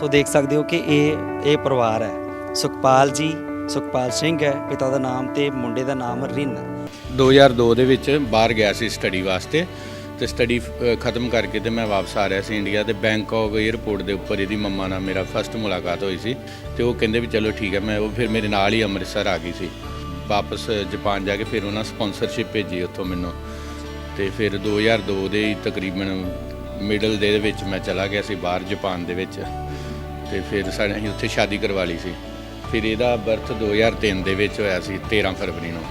ਸੋ ਦੇਖ ਸਕਦੇ ਹੋ ਕਿ ਇਹ ਇਹ ਪਰਿਵਾਰ ਹੈ। ਸੁਖਪਾਲ ਜੀ, ਸੁਖਪਾਲ ਸਿੰਘ ਹੈ, ਪਿਤਾ ਦਾ ਨਾਮ ਤੇ ਮੁੰਡੇ ਦਾ ਨਾਮ ਰਿਨ। ਹੈ 2002 ਦੇ ਵਿੱਚ ਬਾਹਰ ਗਿਆ ਸੀ ਸਟੱਡੀ ਵਾਸਤੇ ਤੇ ਸਟੱਡੀ ਖਤਮ ਕਰਕੇ ਤੇ ਮੈਂ ਵਾਪਸ ਆ ਰਿਹਾ ਸੀ ਇੰਡੀਆ ਤੇ ਬੈਂਕਾਕ 에ਅਰਪੋਰਟ ਦੇ ਉੱਪਰ ਇਹਦੀ ਮੰਮਾ ਨਾਲ ਮੇਰਾ ਫਸਟ ਮੁਲਾਕਾਤ ਹੋਈ ਸੀ ਤੇ ਉਹ ਕਹਿੰਦੇ ਵੀ ਚਲੋ ਠੀਕ ਹੈ, ਮੈਂ ਉਹ ਫਿਰ ਮੇਰੇ ਨਾਲ ਹੀ ਅੰਮ੍ਰਿਤਸਰ ਆ ਗਈ ਸੀ। ਵਾਪਸ ਜਾਪਾਨ ਜਾ ਕੇ ਫਿਰ ਉਹਨਾਂ ਸਪਾਂਸਰਸ਼ਿਪ ਭੇਜੀ ਉੱਥੋਂ ਮੈਨੂੰ ਤੇ ਫਿਰ 2002 ਦੇ ਹੀ ਤਕਰੀਬਨ ਮਿਡਲ ਦੇ ਵਿੱਚ ਮੈਂ ਚਲਾ ਗਿਆ ਸੀ ਬਾਹਰ ਜਾਪਾਨ ਦੇ ਵਿੱਚ। ਤੇ ਫਿਰ ਸਾਡੇ ਅਸੀਂ ਉੱਥੇ ਸ਼ਾਦੀ ਕਰਵਾ ਲਈ ਸੀ। ਫਿਰ ਇਹਦਾ ਬਰਥ 2003 ਦੇ ਵਿੱਚ ਹੋਇਆ ਸੀ 13 ਫਰਵਰੀ ਨੂੰ।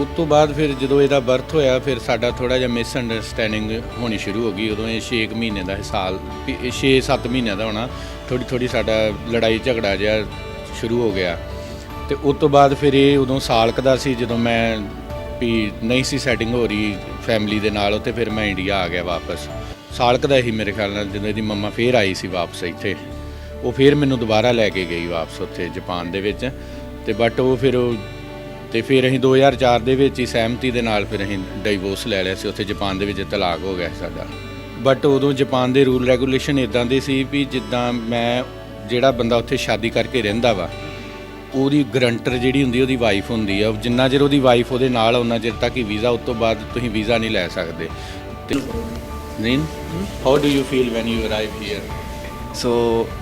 ਉਸ ਤੋਂ ਬਾਅਦ ਫਿਰ ਜਦੋਂ ਇਹਦਾ ਬਰਥ ਹੋਇਆ, ਫਿਰ ਸਾਡਾ ਥੋੜਾ ਜਿਹਾ ਮਿਸ ਅੰਡਰਸਟੈਂਡਿੰਗ ਹੋਣੀ ਸ਼ੁਰੂ ਹੋ ਗਈ। ਉਦੋਂ ਇਹ 6 ਮਹੀਨੇ ਦਾ ਇਹ ਸਾਲ 6-7 ਮਹੀਨਿਆਂ ਦਾ ਹੋਣਾ ਥੋੜੀ ਥੋੜੀ ਸਾਡਾ ਲੜਾਈ ਝਗੜਾ ਜਿਹਾ ਸ਼ੁਰੂ ਹੋ ਗਿਆ। ਤੇ ਉਸ ਤੋਂ ਬਾਅਦ ਫਿਰ ਇਹ ਉਦੋਂ ਸਾਲ ਕੁ ਦਾ ਸੀ, ਜਦੋਂ ਮੈਂ ਵੀ ਨਹੀਂ ਸੀ ਸੈਟਿੰਗ ਹੋ ਰਹੀ ਫੈਮਿਲੀ ਦੇ ਨਾਲ ਤੇ ਫਿਰ ਮੈਂ ਇੰਡੀਆ ਆ ਗਿਆ ਵਾਪਸ। ਸਾਲਕ ਦਾ ਹੀ ਮੇਰੇ ਖਿਆਲ ਨਾਲ, ਜਦੋਂ ਇਹਦੀ ਮੰਮਾ ਫੇਰ ਆਈ ਸੀ ਵਾਪਸ ਇੱਥੇ। ਉਹ ਫਿਰ ਮੈਨੂੰ ਦੁਬਾਰਾ ਲੈ ਕੇ ਗਈ ਵਾਪਸ ਉੱਥੇ ਜਾਪਾਨ ਦੇ ਵਿੱਚ। ਤੇ ਬਟ ਉਹ ਫਿਰ ਉਹ ਤੇ ਫਿਰ ਅਸੀਂ 2004 ਦੇ ਵਿੱਚ ਹੀ ਸਹਿਮਤੀ ਦੇ ਨਾਲ ਫਿਰ ਅਸੀਂ ਡਿਵੋਰਸ ਲੈ ਲਿਆ ਸੀ। ਉੱਥੇ ਜਾਪਾਨ ਦੇ ਵਿੱਚ ਤਲਾਕ ਹੋ ਗਿਆ ਸੀ ਸਾਡਾ। ਬਟ ਉਦੋਂ ਜਾਪਾਨ ਦੇ ਰੂਲ ਰੈਗੂਲੇਸ਼ਨ ਇਦਾਂ ਦੇ ਸੀ ਵੀ ਜਿੱਦਾਂ ਮੈਂ ਜਿਹੜਾ ਬੰਦਾ ਉੱਥੇ ਸ਼ਾਦੀ ਕਰਕੇ ਰਹਿੰਦਾ ਵਾ ਉਹਦੀ ਗਰੰਟਰ ਜਿਹੜੀ ਹੁੰਦੀ ਉਹਦੀ ਵਾਈਫ ਹੁੰਦੀ ਆ। ਜਿੰਨਾ ਚਿਰ ਉਹਦੀ ਵਾਈਫ ਉਹਦੇ ਨਾਲ ਉਹਨਾਂ ਚਿਰ ਤੱਕ ਹੀ ਵੀਜ਼ਾ ਉਸ ਤੋਂ ਬਾਅਦ ਤੁਸੀਂ ਵੀਜ਼ਾ ਨਹੀਂ ਲੈ ਸਕਦੇ। ਨਹੀਂ how do you feel when you arrive here そう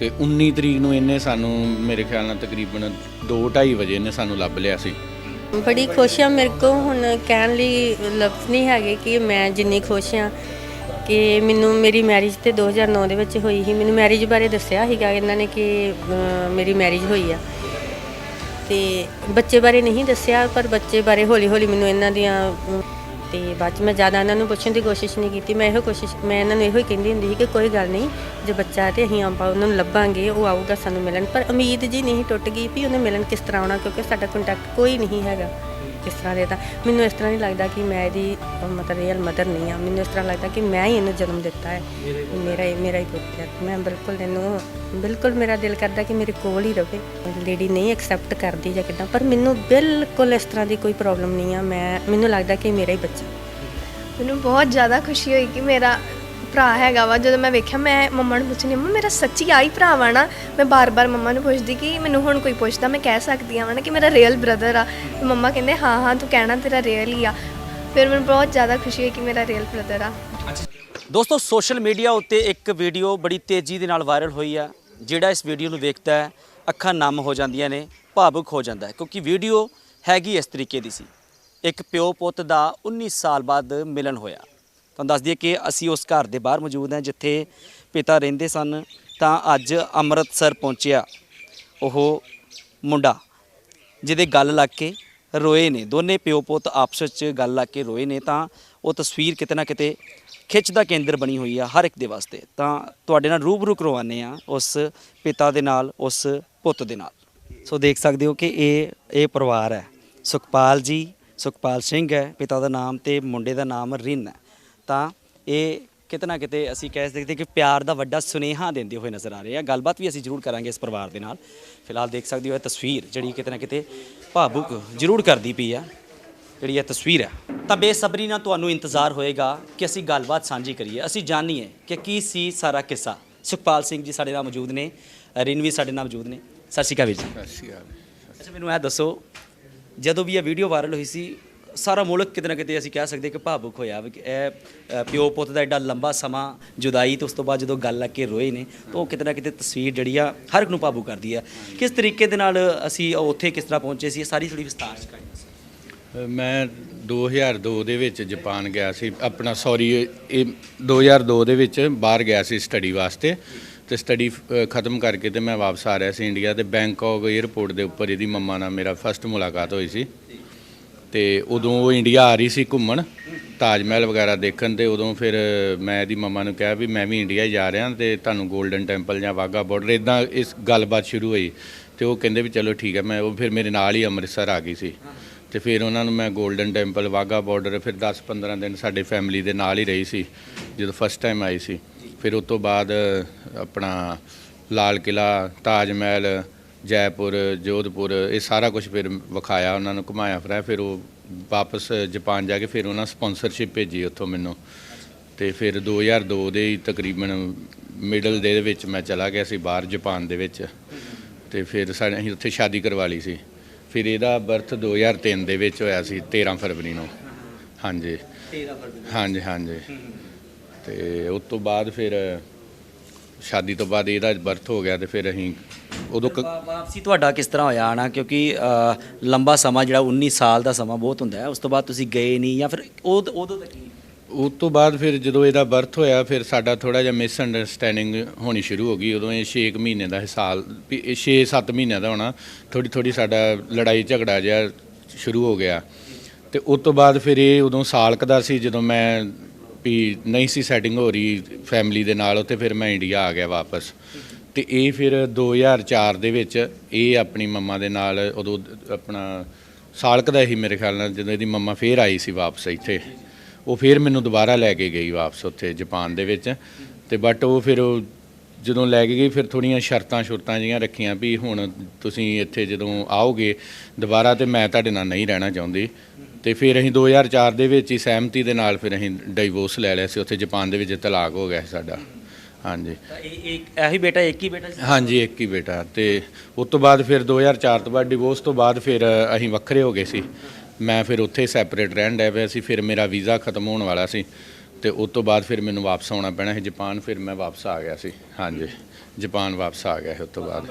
ਤੇ 19 ਤਰੀਕ ਨੂੰ ਇਹਨੇ ਸਾਨੂੰ, ਮੇਰੇ ਖਿਆਲ ਨਾਲ ਤਕਰੀਬਨ 2:30 ਵਜੇ ਇਹਨੇ ਸਾਨੂੰ ਲੱਭ ਲਿਆ ਸੀ। ਬੜੀ ਖੁਸ਼ ਆ ਮੇਰੇ ਕੋ ਹੁਣ ਕਹਿਣ ਲਈ ਲਫ਼ਜ਼ ਨਹੀਂ ਹੈਗੇ ਕਿ ਮੈਂ ਜਿੰਨੀ ਖੁਸ਼ ਆ ਕਿ ਮੈਨੂੰ ਮੇਰੀ ਮੈਰਿਜ ਤੇ 2009 ਦੇ ਵਿੱਚ ਹੋਈ ਸੀ। ਮੈਨੂੰ ਮੈਰਿਜ ਬਾਰੇ ਦੱਸਿਆ ਸੀਗਾ, ਇਹਨਾਂ ਨੇ ਕਿ ਮੇਰੀ ਮੈਰਿਜ ਹੋਈ ਆ। ਤੇ ਬੱਚੇ ਬਾਰੇ ਨਹੀਂ ਦੱਸਿਆ, ਪਰ ਬੱਚੇ ਬਾਰੇ ਹੌਲੀ ਹੌਲੀ ਮੈਨੂੰ ਇਹਨਾਂ ਦੀਆਂ ਤੇ ਬਾਅਦ ਚ ਮੈਂ ਜ਼ਿਆਦਾ ਇਹਨਾਂ ਨੂੰ ਪੁੱਛਣ ਦੀ ਕੋਸ਼ਿਸ਼ ਨਹੀਂ ਕੀਤੀ। ਮੈਂ ਇਹੋ ਕੋਸ਼ਿਸ਼, ਮੈਂ ਇਹਨਾਂ ਨੂੰ ਇਹੋ ਹੀ ਕਹਿੰਦੀ ਹੁੰਦੀ ਸੀ ਕਿ ਕੋਈ ਗੱਲ ਨਹੀਂ, ਜੇ ਬੱਚਾ ਹੈ ਤੇ ਅਸੀਂ ਆਪਾਂ ਉਹਨਾਂ ਨੂੰ ਲੱਭਾਂਗੇ, ਉਹ ਆਊਗਾ ਸਾਨੂੰ ਮਿਲਣ। ਪਰ ਉਮੀਦ ਜੀ ਨਹੀਂ ਟੁੱਟ ਗਈ ਵੀ ਉਹਨੇ ਮਿਲਣ ਕਿਸ ਤਰ੍ਹਾਂ ਆਉਣਾ, ਕਿਉਂਕਿ ਸਾਡਾ ਕੰਟੈਕਟ ਕੋਈ ਨਹੀਂ ਹੈਗਾ। ਕਿਸ ਤਰ੍ਹਾਂ ਦੇ ਤਾਂ ਮੈਨੂੰ ਇਸ ਤਰ੍ਹਾਂ ਨਹੀਂ ਲੱਗਦਾ ਕਿ ਮੈਂ ਇਹਦੀ ਮਤਲਬ ਰੀਅਲ ਮਦਰ ਨਹੀਂ ਆ ਮੈਨੂੰ ਇਸ ਤਰ੍ਹਾਂ ਲੱਗਦਾ ਕਿ ਮੈਂ ਹੀ ਇਹਨੂੰ ਜਨਮ ਦਿੱਤਾ ਹੈ। ਮੇਰਾ ਹੀ ਮੇਰਾ ਹੀ ਪੁੱਤ ਹੈ। ਮੈਂ ਬਿਲਕੁਲ ਇਹਨੂੰ ਬਿਲਕੁਲ ਮੇਰਾ ਦਿਲ ਕਰਦਾ ਕਿ ਮੇਰੇ ਕੋਲ ਹੀ ਰਵੇ। ਲੇਡੀ ਨਹੀਂ ਐਕਸੈਪਟ ਕਰਦੀ ਜਾਂ ਕਿਦਾਂ ਪਰ ਮੈਨੂੰ ਬਿਲਕੁਲ ਇਸ ਤਰ੍ਹਾਂ ਦੀ ਕੋਈ ਪ੍ਰੋਬਲਮ ਨਹੀਂ ਆ। ਮੈਂ ਮੈਨੂੰ ਲੱਗਦਾ ਕਿ ਮੇਰਾ ਹੀ ਬੱਚਾ। ਮੈਨੂੰ ਬਹੁਤ ਜ਼ਿਆਦਾ ਖੁਸ਼ੀ ਹੋਈ ਕਿ ਮੇਰਾ ਭਰਾ ਹੈਗਾ ਵਾ, ਜਦੋਂ ਮੈਂ ਵੇਖਿਆ, ਮੈਂ ਮੰਮਾ ਨੂੰ ਪੁੱਛਣੀ ਮੰਮਾ, ਮੇਰਾ ਸੱਚੀ ਆਈ ਭਰਾ ਵਾ ਨਾ? ਮੈਂ ਬਾਰ-ਬਾਰ ਮੰਮਾ ਨੂੰ ਪੁੱਛਦੀ ਕਿ ਮੈਨੂੰ ਹੁਣ ਕੋਈ ਪੁੱਛਦਾ, ਮੈਂ ਕਹਿ ਸਕਦੀ ਆ ਨਾ ਕਿ ਮੇਰਾ ਰੀਅਲ ਬ੍ਰਦਰ ਆ। ਮੰਮਾ ਕਹਿੰਦੇ, ਹਾਂ ਹਾਂ, ਤੂੰ ਕਹਿਣਾ ਤੇਰਾ ਰੀਅਲ ਹੀ ਆ। ਫਿਰ ਮੈਨੂੰ ਬਹੁਤ ਜ਼ਿਆਦਾ ਖੁਸ਼ੀ ਹੋਈ ਕਿ ਮੇਰਾ ਰੀਅਲ ਬ੍ਰਦਰ ਆ। ਦੋਸਤੋ ਸੋਸ਼ਲ ਮੀਡੀਆ ਉੱਤੇ ਇੱਕ ਵੀਡੀਓ ਬੜੀ ਤੇਜ਼ੀ ਦੇ ਨਾਲ ਵਾਇਰਲ ਹੋਈ ਆ, ਜਿਹੜਾ ਇਸ ਵੀਡੀਓ ਨੂੰ ਵੇਖਦਾ ਹੈ, ਅੱਖਾਂ ਨਮ ਹੋ ਜਾਂਦੀਆਂ ਨੇ, ਭਾਵੁਕ ਹੋ ਜਾਂਦਾ ਹੈ, ਕਿਉਂਕਿ ਵੀਡੀਓ ਹੈਗੀ ਇਸ ਤਰੀਕੇ ਦੀ ਸੀ। ਇੱਕ ਪਿਓ ਪੁੱਤ ਦਾ 19 ਸਾਲ ਬਾਅਦ ਮਿਲਨ ਹੋਇਆ। ਤੁਹਾਨੂੰ ਦੱਸ ਦਈਏ ਕਿ ਅਸੀਂ ਉਸ ਘਰ ਦੇ ਬਾਹਰ ਮੌਜੂਦ ਹਾਂ ਜਿੱਥੇ ਪਿਤਾ ਰਹਿੰਦੇ ਸਨ, ਤਾਂ ਅੱਜ ਅੰਮ੍ਰਿਤਸਰ ਪਹੁੰਚਿਆ ਉਹ ਮੁੰਡਾ, ਜਿਹਦੇ ਗੱਲ ਲੱਗ ਕੇ ਰੋਏ ਨੇ। ਦੋਨੇ ਪਿਓ ਪੁੱਤ ਆਪਸ ਵਿੱਚ ਗੱਲ ਲੱਗ ਕੇ ਰੋਏ ਨੇ, ਤਾਂ ਉਹ ਤਸਵੀਰ ਕਿਤੇ ਨਾ ਕਿਤੇ ਖਿੱਚ ਦਾ ਕੇਂਦਰ ਬਣੀ ਹੋਈ ਆ ਹਰ ਇੱਕ ਦੇ ਵਾਸਤੇ। ਤਾਂ ਤੁਹਾਡੇ ਨਾਲ ਰੂਬਰੂ ਕਰਵਾਉਂਦੇ ਆ ਉਸ ਪਿਤਾ ਦੇ ਨਾਲ, ਉਸ ਪੁੱਤ ਦੇ ਨਾਲ। ਸੋ ਦੇਖ ਸਕਦੇ ਹੋ ਕਿ ਇਹ ਇਹ ਪਰਿਵਾਰ ਹੈ। ਸੁਖਪਾਲ ਜੀ, ਸੁਖਪਾਲ ਸਿੰਘ ਹੈ, ਪਿਤਾ ਦਾ ਨਾਮ ਤੇ ਮੁੰਡੇ ਦਾ ਨਾਮ ਰਿੰਨ ਹੈ। ਤਾਂ ਇਹ ਕਿਤੇ ਨਾ ਕਿਤੇ ਅਸੀਂ ਕਹਿ ਸਕਦੇ ਕਿ ਪਿਆਰ ਦਾ ਵੱਡਾ ਸੁਨੇਹਾ ਦਿੰਦੇ ਹੋਏ ਨਜ਼ਰ ਆ ਰਹੇ ਆ। ਗੱਲਬਾਤ ਵੀ ਅਸੀਂ ਜ਼ਰੂਰ ਕਰਾਂਗੇ ਇਸ ਪਰਿਵਾਰ ਦੇ ਨਾਲ। ਫਿਲਹਾਲ ਦੇਖ ਸਕਦੇ ਹੋ ਇਹ ਤਸਵੀਰ ਜਿਹੜੀ ਕਿਤੇ ਨਾ ਕਿਤੇ ਭਾਵੁਕ ਜ਼ਰੂਰ ਕਰਦੀ ਪਈ ਆ ਜਿਹੜੀ ਇਹ ਤਸਵੀਰ ਹੈ ਤਾਂ ਬੇਸਬਰੀ ਨਾਲ ਤੁਹਾਨੂੰ ਇੰਤਜ਼ਾਰ ਹੋਏਗਾ ਕਿ ਅਸੀਂ ਗੱਲਬਾਤ ਸਾਂਝੀ ਕਰੀਏ। ਅਸੀਂ ਜਾਣੀਏ ਕਿ ਕੀ ਸੀ ਸਾਰਾ ਕਿੱਸਾ। ਸੁਖਪਾਲ ਸਿੰਘ ਜੀ ਸਾਡੇ ਨਾਲ ਮੌਜੂਦ ਨੇ ਰਿਨ ਵੀ ਸਾਡੇ ਨਾਲ ਮੌਜੂਦ ਨੇ। ਸਤਿ ਸ਼੍ਰੀ ਅਕਾਲ ਵੀਰ ਜੀ। ਸਤਿ ਸ਼੍ਰੀ ਅਕਾਲ। ਅੱਛਾ ਮੈਨੂੰ ਇਹ ਦੱਸੋ ਜਦੋਂ ਵੀ ਇਹ ਵੀਡੀਓ ਵਾਇਰਲ ਹੋਈ ਸੀ ਸਾਰਾ ਮੁਲਕ ਕਿਤੇ ਨਾ ਕਿਤੇ ਅਸੀਂ ਕਹਿ ਸਕਦੇ ਕਿ ਭਾਵੁਕ ਹੋਇਆ ਵੀ ਕਿ ਇਹ ਅ, ਪਿਓ ਪੁੱਤ ਦਾ ਐਡਾ ਲੰਬਾ ਸਮਾਂ ਜੁਦਾਈ ਤੇ ਉਸ ਤੋਂ ਬਾਅਦ ਜਦੋਂ ਗੱਲ ਲੱਗ ਕੇ ਰੋਏ ਨੇ ਤਾਂ ਉਹ ਕਿਤੇ ਨਾ ਕਿਤੇ ਤਸਵੀਰ ਜਿਹੜੀ ਆ ਹਰ ਇੱਕ ਨੂੰ ਭਾਵੁਕ ਕਰਦੀ ਆ। ਕਿਸ ਤਰੀਕੇ ਦੇ ਨਾਲ ਅਸੀਂ ਉੱਥੇ ਕਿਸ ਤਰ੍ਹਾਂ ਪਹੁੰਚੇ ਸੀ ਇਹ ਸਾਰੀ ਥੋੜੀ ਵਿਸਤਾਰ ਚ ਕਹਾਣੀ ਦੱਸੋ। ਮੈਂ 2002 ਦੇ ਵਿੱਚ ਜਾਪਾਨ ਗਿਆ ਸੀ ਆਪਣਾ ਸੌਰੀ ਇਹ 2002 ਦੇ ਵਿੱਚ ਬਾਹਰ ਗਿਆ ਸੀ ਸਟੱਡੀ ਵਾਸਤੇ ਤੇ ਸਟੱਡੀ ਖਤਮ ਕਰਕੇ ਤੇ ਮੈਂ ਵਾਪਸ ਆ ਰਿਹਾ ਸੀ ਇੰਡੀਆ ਤੇ ਬੈਂਕਾਕ 에ਅਰਪੋਰਟ ਦੇ ਉੱਪਰ ਇਹਦੀ ਮੰਮਾ ਨਾਲ ਮੇਰਾ ਫਸਟ ਮੁਲਾਕਾਤ ਹੋਈ ਸੀ। ਤੇ ਉਦੋਂ ਉਹ ਇੰਡੀਆ ਆ ਰਹੀ ਸੀ ਘੁੰਮਣ, ਤਾਜ ਮਹਿਲ ਵਗੈਰਾ ਦੇਖਣ ਤੇ ਉਦੋਂ ਫਿਰ ਮੈਂ ਇਹਦੀ ਮੰਮਾ ਨੂੰ ਕਿਹਾ ਵੀ ਮੈਂ ਵੀ ਇੰਡੀਆ ਹੀ ਜਾ ਰਿਹਾ ਤੇ ਤੁਹਾਨੂੰ 골ਡਨ ਟੈਂਪਲ ਜਾਂ ਵਾਗਾ ਬਾਰਡਰ ਇਦਾਂ ਇਸ ਗੱਲਬਾਤ ਸ਼ੁਰੂ ਹੋਈ ਤੇ ਉਹ ਕਹਿੰਦੇ ਵੀ ਚਲੋ ਠੀਕ ਹੈ, ਮੈਂ ਉਹ ਫਿਰ ਮੇਰੇ ਨਾਲ ਹੀ ਅੰਮ੍ਰਿਤਸਰ ਆ ਗਈ ਸੀ ਤੇ ਫਿਰ ਉਹਨਾਂ ਨੂੰ ਮੈਂ 골ਡਨ ਟੈਂਪਲ ਵਾਗਾ ਬਾਰਡਰ ਫਿਰ 10-15 ਦਿਨ ਸਾਡੇ ਫੈਮਿਲੀ ਦੇ ਨਾਲ ਹੀ ਰਹੀ ਸੀ, ਜਦੋਂ ਫਸਟ ਟਾਈਮ ਆਈ ਸੀ। ਫਿਰ ਉਸ ਤੋਂ ਬਾਅਦ ਆਪਣਾ ਲਾਲ ਕਿਲਾ ਤਾਜ ਮਹਿਲ ਜੈਪੁਰ ਜੋਧਪੁਰ ਇਹ ਸਾਰਾ ਕੁਝ ਫਿਰ ਵਿਖਾਇਆ ਉਹਨਾਂ ਨੂੰ ਘੁਮਾਇਆ ਫਿਰਾਇਆ ਫਿਰ ਉਹ ਵਾਪਸ ਜਾਪਾਨ ਜਾ ਕੇ ਫਿਰ ਉਹਨਾਂ ਸਪਾਂਸਰਸ਼ਿਪ ਭੇਜੀ ਉੱਥੋਂ ਮੈਨੂੰ। ਤੇ ਫਿਰ 2002 ਦੇ ਤਕਰੀਬਨ ਮਿਡਲ ਦੇ ਵਿੱਚ ਮੈਂ ਚਲਾ ਗਿਆ ਸੀ ਬਾਹਰ ਜਾਪਾਨ ਦੇ ਵਿੱਚ। ਤੇ ਫਿਰ ਸਾਡੇ ਅਸੀਂ ਉੱਥੇ ਸ਼ਾਦੀ ਕਰਵਾ ਲਈ ਸੀ। ਫਿਰ ਇਹਦਾ ਬਰਥ 2003 ਦੇ ਵਿੱਚ ਹੋਇਆ ਸੀ 13 ਫਰਵਰੀ ਨੂੰ। ਹਾਂਜੀ। 13 ਫਰਵਰੀ ਹਾਂਜੀ ਹਾਂਜੀ। ਤੇ ਉਸ ਤੋਂ ਬਾਅਦ ਫਿਰ ਸ਼ਾਦੀ ਤੋਂ ਬਾਅਦ ਇਹਦਾ ਬਰਥ ਹੋ ਗਿਆ ਤੇ ਫਿਰ ਅਸੀਂ ਉਦੋਂ ਕ- ਵਾ- ਵਾਪਸੀ ਤੁਹਾਡਾ ਕਿਸ ਤਰ੍ਹਾਂ ਹੋਇਆ ਆਣਾ? ਕਿਉਂਕਿ ਅ, ਲੰਬਾ ਸਮਾਂ ਜਿਹੜਾ 19 ਸਾਲ ਦਾ ਸਮਾਂ ਬਹੁਤ ਹੁੰਦਾ ਹੈ ਉਸ ਤੋਂ ਬਾਅਦ ਤੁਸੀਂ ਗਏ ਨਹੀਂ ਜਾਂ ਫਿਰ ਉਹ ਉਦੋਂ ਤੱਕ ਹੀ? ਉਸ ਤੋਂ ਬਾਅਦ ਫਿਰ ਜਦੋਂ ਇਹਦਾ ਬਰਥ ਹੋਇਆ ਫਿਰ ਸਾਡਾ ਥੋੜਾ ਜਿਹਾ ਮਿਸ ਅੰਡਰਸਟੈਂਡਿੰਗ ਹੋਣੀ ਸ਼ੁਰੂ ਹੋ ਗਈ। ਉਦੋਂ ਇਹ 6 ਮਹੀਨੇ ਦਾ ਇਹ ਸਾਲ 6-7 ਮਹੀਨਿਆਂ ਦਾ ਹੋਣਾ ਥੋੜੀ ਥੋੜੀ ਸਾਡਾ ਲੜਾਈ ਝਗੜਾ ਜਿਹਾ ਸ਼ੁਰੂ ਹੋ ਗਿਆ। ਤੇ ਉਸ ਤੋਂ ਬਾਅਦ ਫਿਰ ਇਹ ਉਦੋਂ ਸਾਲ ਕੁ ਦਾ ਸੀ ਜਦੋਂ ਮੈਂ ਵੀ ਨਹੀਂ ਸੀ ਸੈਟਿੰਗ ਹੋ ਰਹੀ ਫੈਮਿਲੀ ਦੇ ਨਾਲ, ਉੱਥੇ ਫਿਰ ਮੈਂ ਇੰਡੀਆ ਆ ਗਿਆ ਵਾਪਸ। ਤੇ ਇਹ ਫਿਰ 2004 ਦੇ ਵਿੱਚ ਇਹ ਆਪਣੀ ਮੰਮਾ ਦੇ ਨਾਲ ਉਦੋਂ ਆਪਣਾ ਸਾਲਕ ਦਾ ਹੀ ਮੇਰੇ ਖਿਆਲ ਨਾਲ ਜਦੋਂ ਇਹਦੀ ਮੰਮਾ ਫੇਰ ਆਈ ਸੀ ਵਾਪਸ ਇੱਥੇ, ਉਹ ਫਿਰ ਮੈਨੂੰ ਦੁਬਾਰਾ ਲੈ ਕੇ ਗਈ ਵਾਪਸ ਉੱਥੇ ਜਾਪਾਨ ਦੇ ਵਿੱਚ। ਤੇ ਬਟ ਉਹ ਫਿਰ ਉਹ ਜਦੋਂ ਲੈ ਕੇ ਗਈ, ਫਿਰ ਥੋੜੀਆਂ ਸ਼ਰਤਾਂ ਸ਼ੁਰਤਾਂ ਜੀਆਂ ਰੱਖੀਆਂ ਵੀ ਹੁਣ ਤੁਸੀਂ ਇੱਥੇ ਜਦੋਂ ਆਓਗੇ, ਦੁਬਾਰਾ ਤੇ ਮੈਂ ਤੁਹਾਡੇ ਨਾਲ ਨਹੀਂ ਰਹਿਣਾ ਚਾਹੁੰਦੀ। ਤੇ ਫਿਰ ਅਸੀਂ 2004 ਦੇ ਵਿੱਚ ਹੀ ਸਹਿਮਤੀ ਦੇ ਨਾਲ ਫਿਰ ਅਸੀਂ ਡਿਵੋਰਸ ਲੈ ਲਿਆ ਸੀ। ਉੱਥੇ ਜਾਪਾਨ ਦੇ ਵਿੱਚ ਤਲਾਕ ਹੋ ਗਿਆ ਸੀ ਸਾਡਾ। ਹਾਂਜੀ। ਇੱਕ ਇਹੀ ਬੇਟਾ ਇੱਕ ਹੀ ਬੇਟਾ ਸੀ? ਹਾਂਜੀ ਇੱਕ ਹੀ ਬੇਟਾ। ਤੇ ਉਸ ਤੋਂ ਬਾਅਦ ਫਿਰ 2004 ਤੋਂ ਬਾਅਦ ਡਿਵੋਰਸ ਤੋਂ ਬਾਅਦ ਫਿਰ ਅਸੀਂ ਵੱਖਰੇ ਹੋ ਗਏ ਸੀ। ਮੈਂ ਫਿਰ ਉੱਥੇ ਸੈਪਰੇਟ ਰਹਿਣ ਡਿਆ ਪਿਆ ਸੀ। ਫਿਰ ਮੇਰਾ ਵੀਜ਼ਾ ਖਤਮ ਹੋਣ ਵਾਲਾ ਸੀ। ਤੇ ਉਸ ਤੋਂ ਬਾਅਦ ਫਿਰ ਮੈਨੂੰ ਵਾਪਸ ਆਉਣਾ ਪੈਣਾ ਸੀ। ਜਾਪਾਨ ਫਿਰ ਮੈਂ ਵਾਪਸ ਆ ਗਿਆ ਸੀ। ਹਾਂਜੀ। ਜਾਪਾਨ ਵਾਪਸ ਆ ਗਿਆ ਸੀ ਉਸ ਤੋਂ ਬਾਅਦ।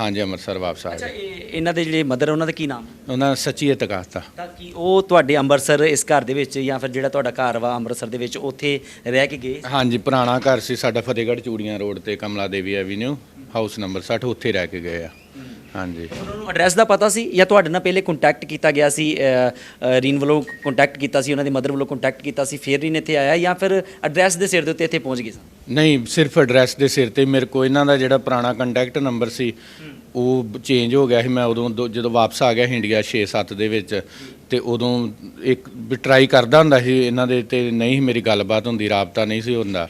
ਹਾਂਜੀ ਅੰਮ੍ਰਿਤਸਰ ਵਾਪਸ ਆ ਅੱਛਾ ਗਿਆ। ਇਹ ਇਹਨਾਂ ਦੇ ਜਿਹੜੇ ਮਦਰ ਉਹਨਾਂ ਦਾ ਕੀ ਨਾਮ? ਉਹਨਾਂ ਸੱਚੀ ਇਤਕਾਤਾ ਤਾਂ ਕਿ ਉਹ ਤੁਹਾਡੇ ਅੰਮ੍ਰਿਤਸਰ ਇਸ ਘਰ ਦੇ ਵਿੱਚ ਜਾਂ ਫਿਰ ਜਿਹੜਾ ਤੁਹਾਡਾ ਘਰ ਵਾ ਅੰਮ੍ਰਿਤਸਰ ਦੇ ਵਿੱਚ ਉੱਥੇ ਰਹਿ ਕੇ ਗਏ? ਹਾਂਜੀ ਪੁਰਾਣਾ ਘਰ ਸੀ ਸਾਡਾ ਫਤਿਹਗੜ੍ਹ ਚੂੜੀਆਂ ਰੋਡ ਤੇ Kamla Devi avenue house number 60 ਉੱਥੇ ਰਹਿ ਕੇ ਗਏ ਆ। ਹਾਂਜੀ। ਉਹਨਾਂ ਨੂੰ ਐਡਰੈਸ ਦਾ ਪਤਾ ਸੀ ਜਾਂ ਤੁਹਾਡੇ ਨਾਲ ਪਹਿਲੇ ਕੰਟੈਕਟ ਕੀਤਾ ਗਿਆ ਸੀ ਅ, ਅ, ਰੀਨ ਵੱਲੋਂ ਕੰਟੈਕਟ ਕੀਤਾ ਸੀ ਉਹਨਾਂ ਦੀ ਮਦਰ ਵੱਲੋਂ ਕੰਟੈਕਟ ਕੀਤਾ ਸੀ ਫਿਰ ਰੀਨ ਇੱਥੇ ਆਇਆ ਜਾਂ ਫਿਰ ਐਡਰੈਸ ਦੇ ਸਿਰ ਦੇ ਉੱਤੇ ਇੱਥੇ ਪਹੁੰਚ ਗਏ ਸਨ ਨਹੀਂ ਸਿਰਫ ਐਡਰੈਸ ਦੇ ਸਿਰ ਤੇ ਮੇਰੇ ਕੋਲ ਇਹਨਾਂ ਦਾ ਜਿਹੜਾ ਪੁਰਾਣਾ ਕੰਟੈਕਟ ਨੰਬਰ ਸੀ ਉਹ ਚੇਂਜ ਹੋ ਗਿਆ ਸੀ। ਮੈਂ ਉਦੋਂ ਦੋ- ਜਦੋਂ ਵਾਪਸ ਆ ਗਿਆ ਸੀ ਇੰਡੀਆ 6-7 ਦੇ ਵਿੱਚ ਤੇ ਉਦੋਂ ਇੱਕ ਟਰਾਈ ਕਰਦਾ ਹੁੰਦਾ ਸੀ ਇਹਨਾਂ ਦੇ ਤੇ ਨਹੀਂ ਮੇਰੀ ਗੱਲਬਾਤ ਹੁੰਦੀ ਰਾਬਤਾ ਨਹੀਂ ਸੀ ਹੁੰਦਾ।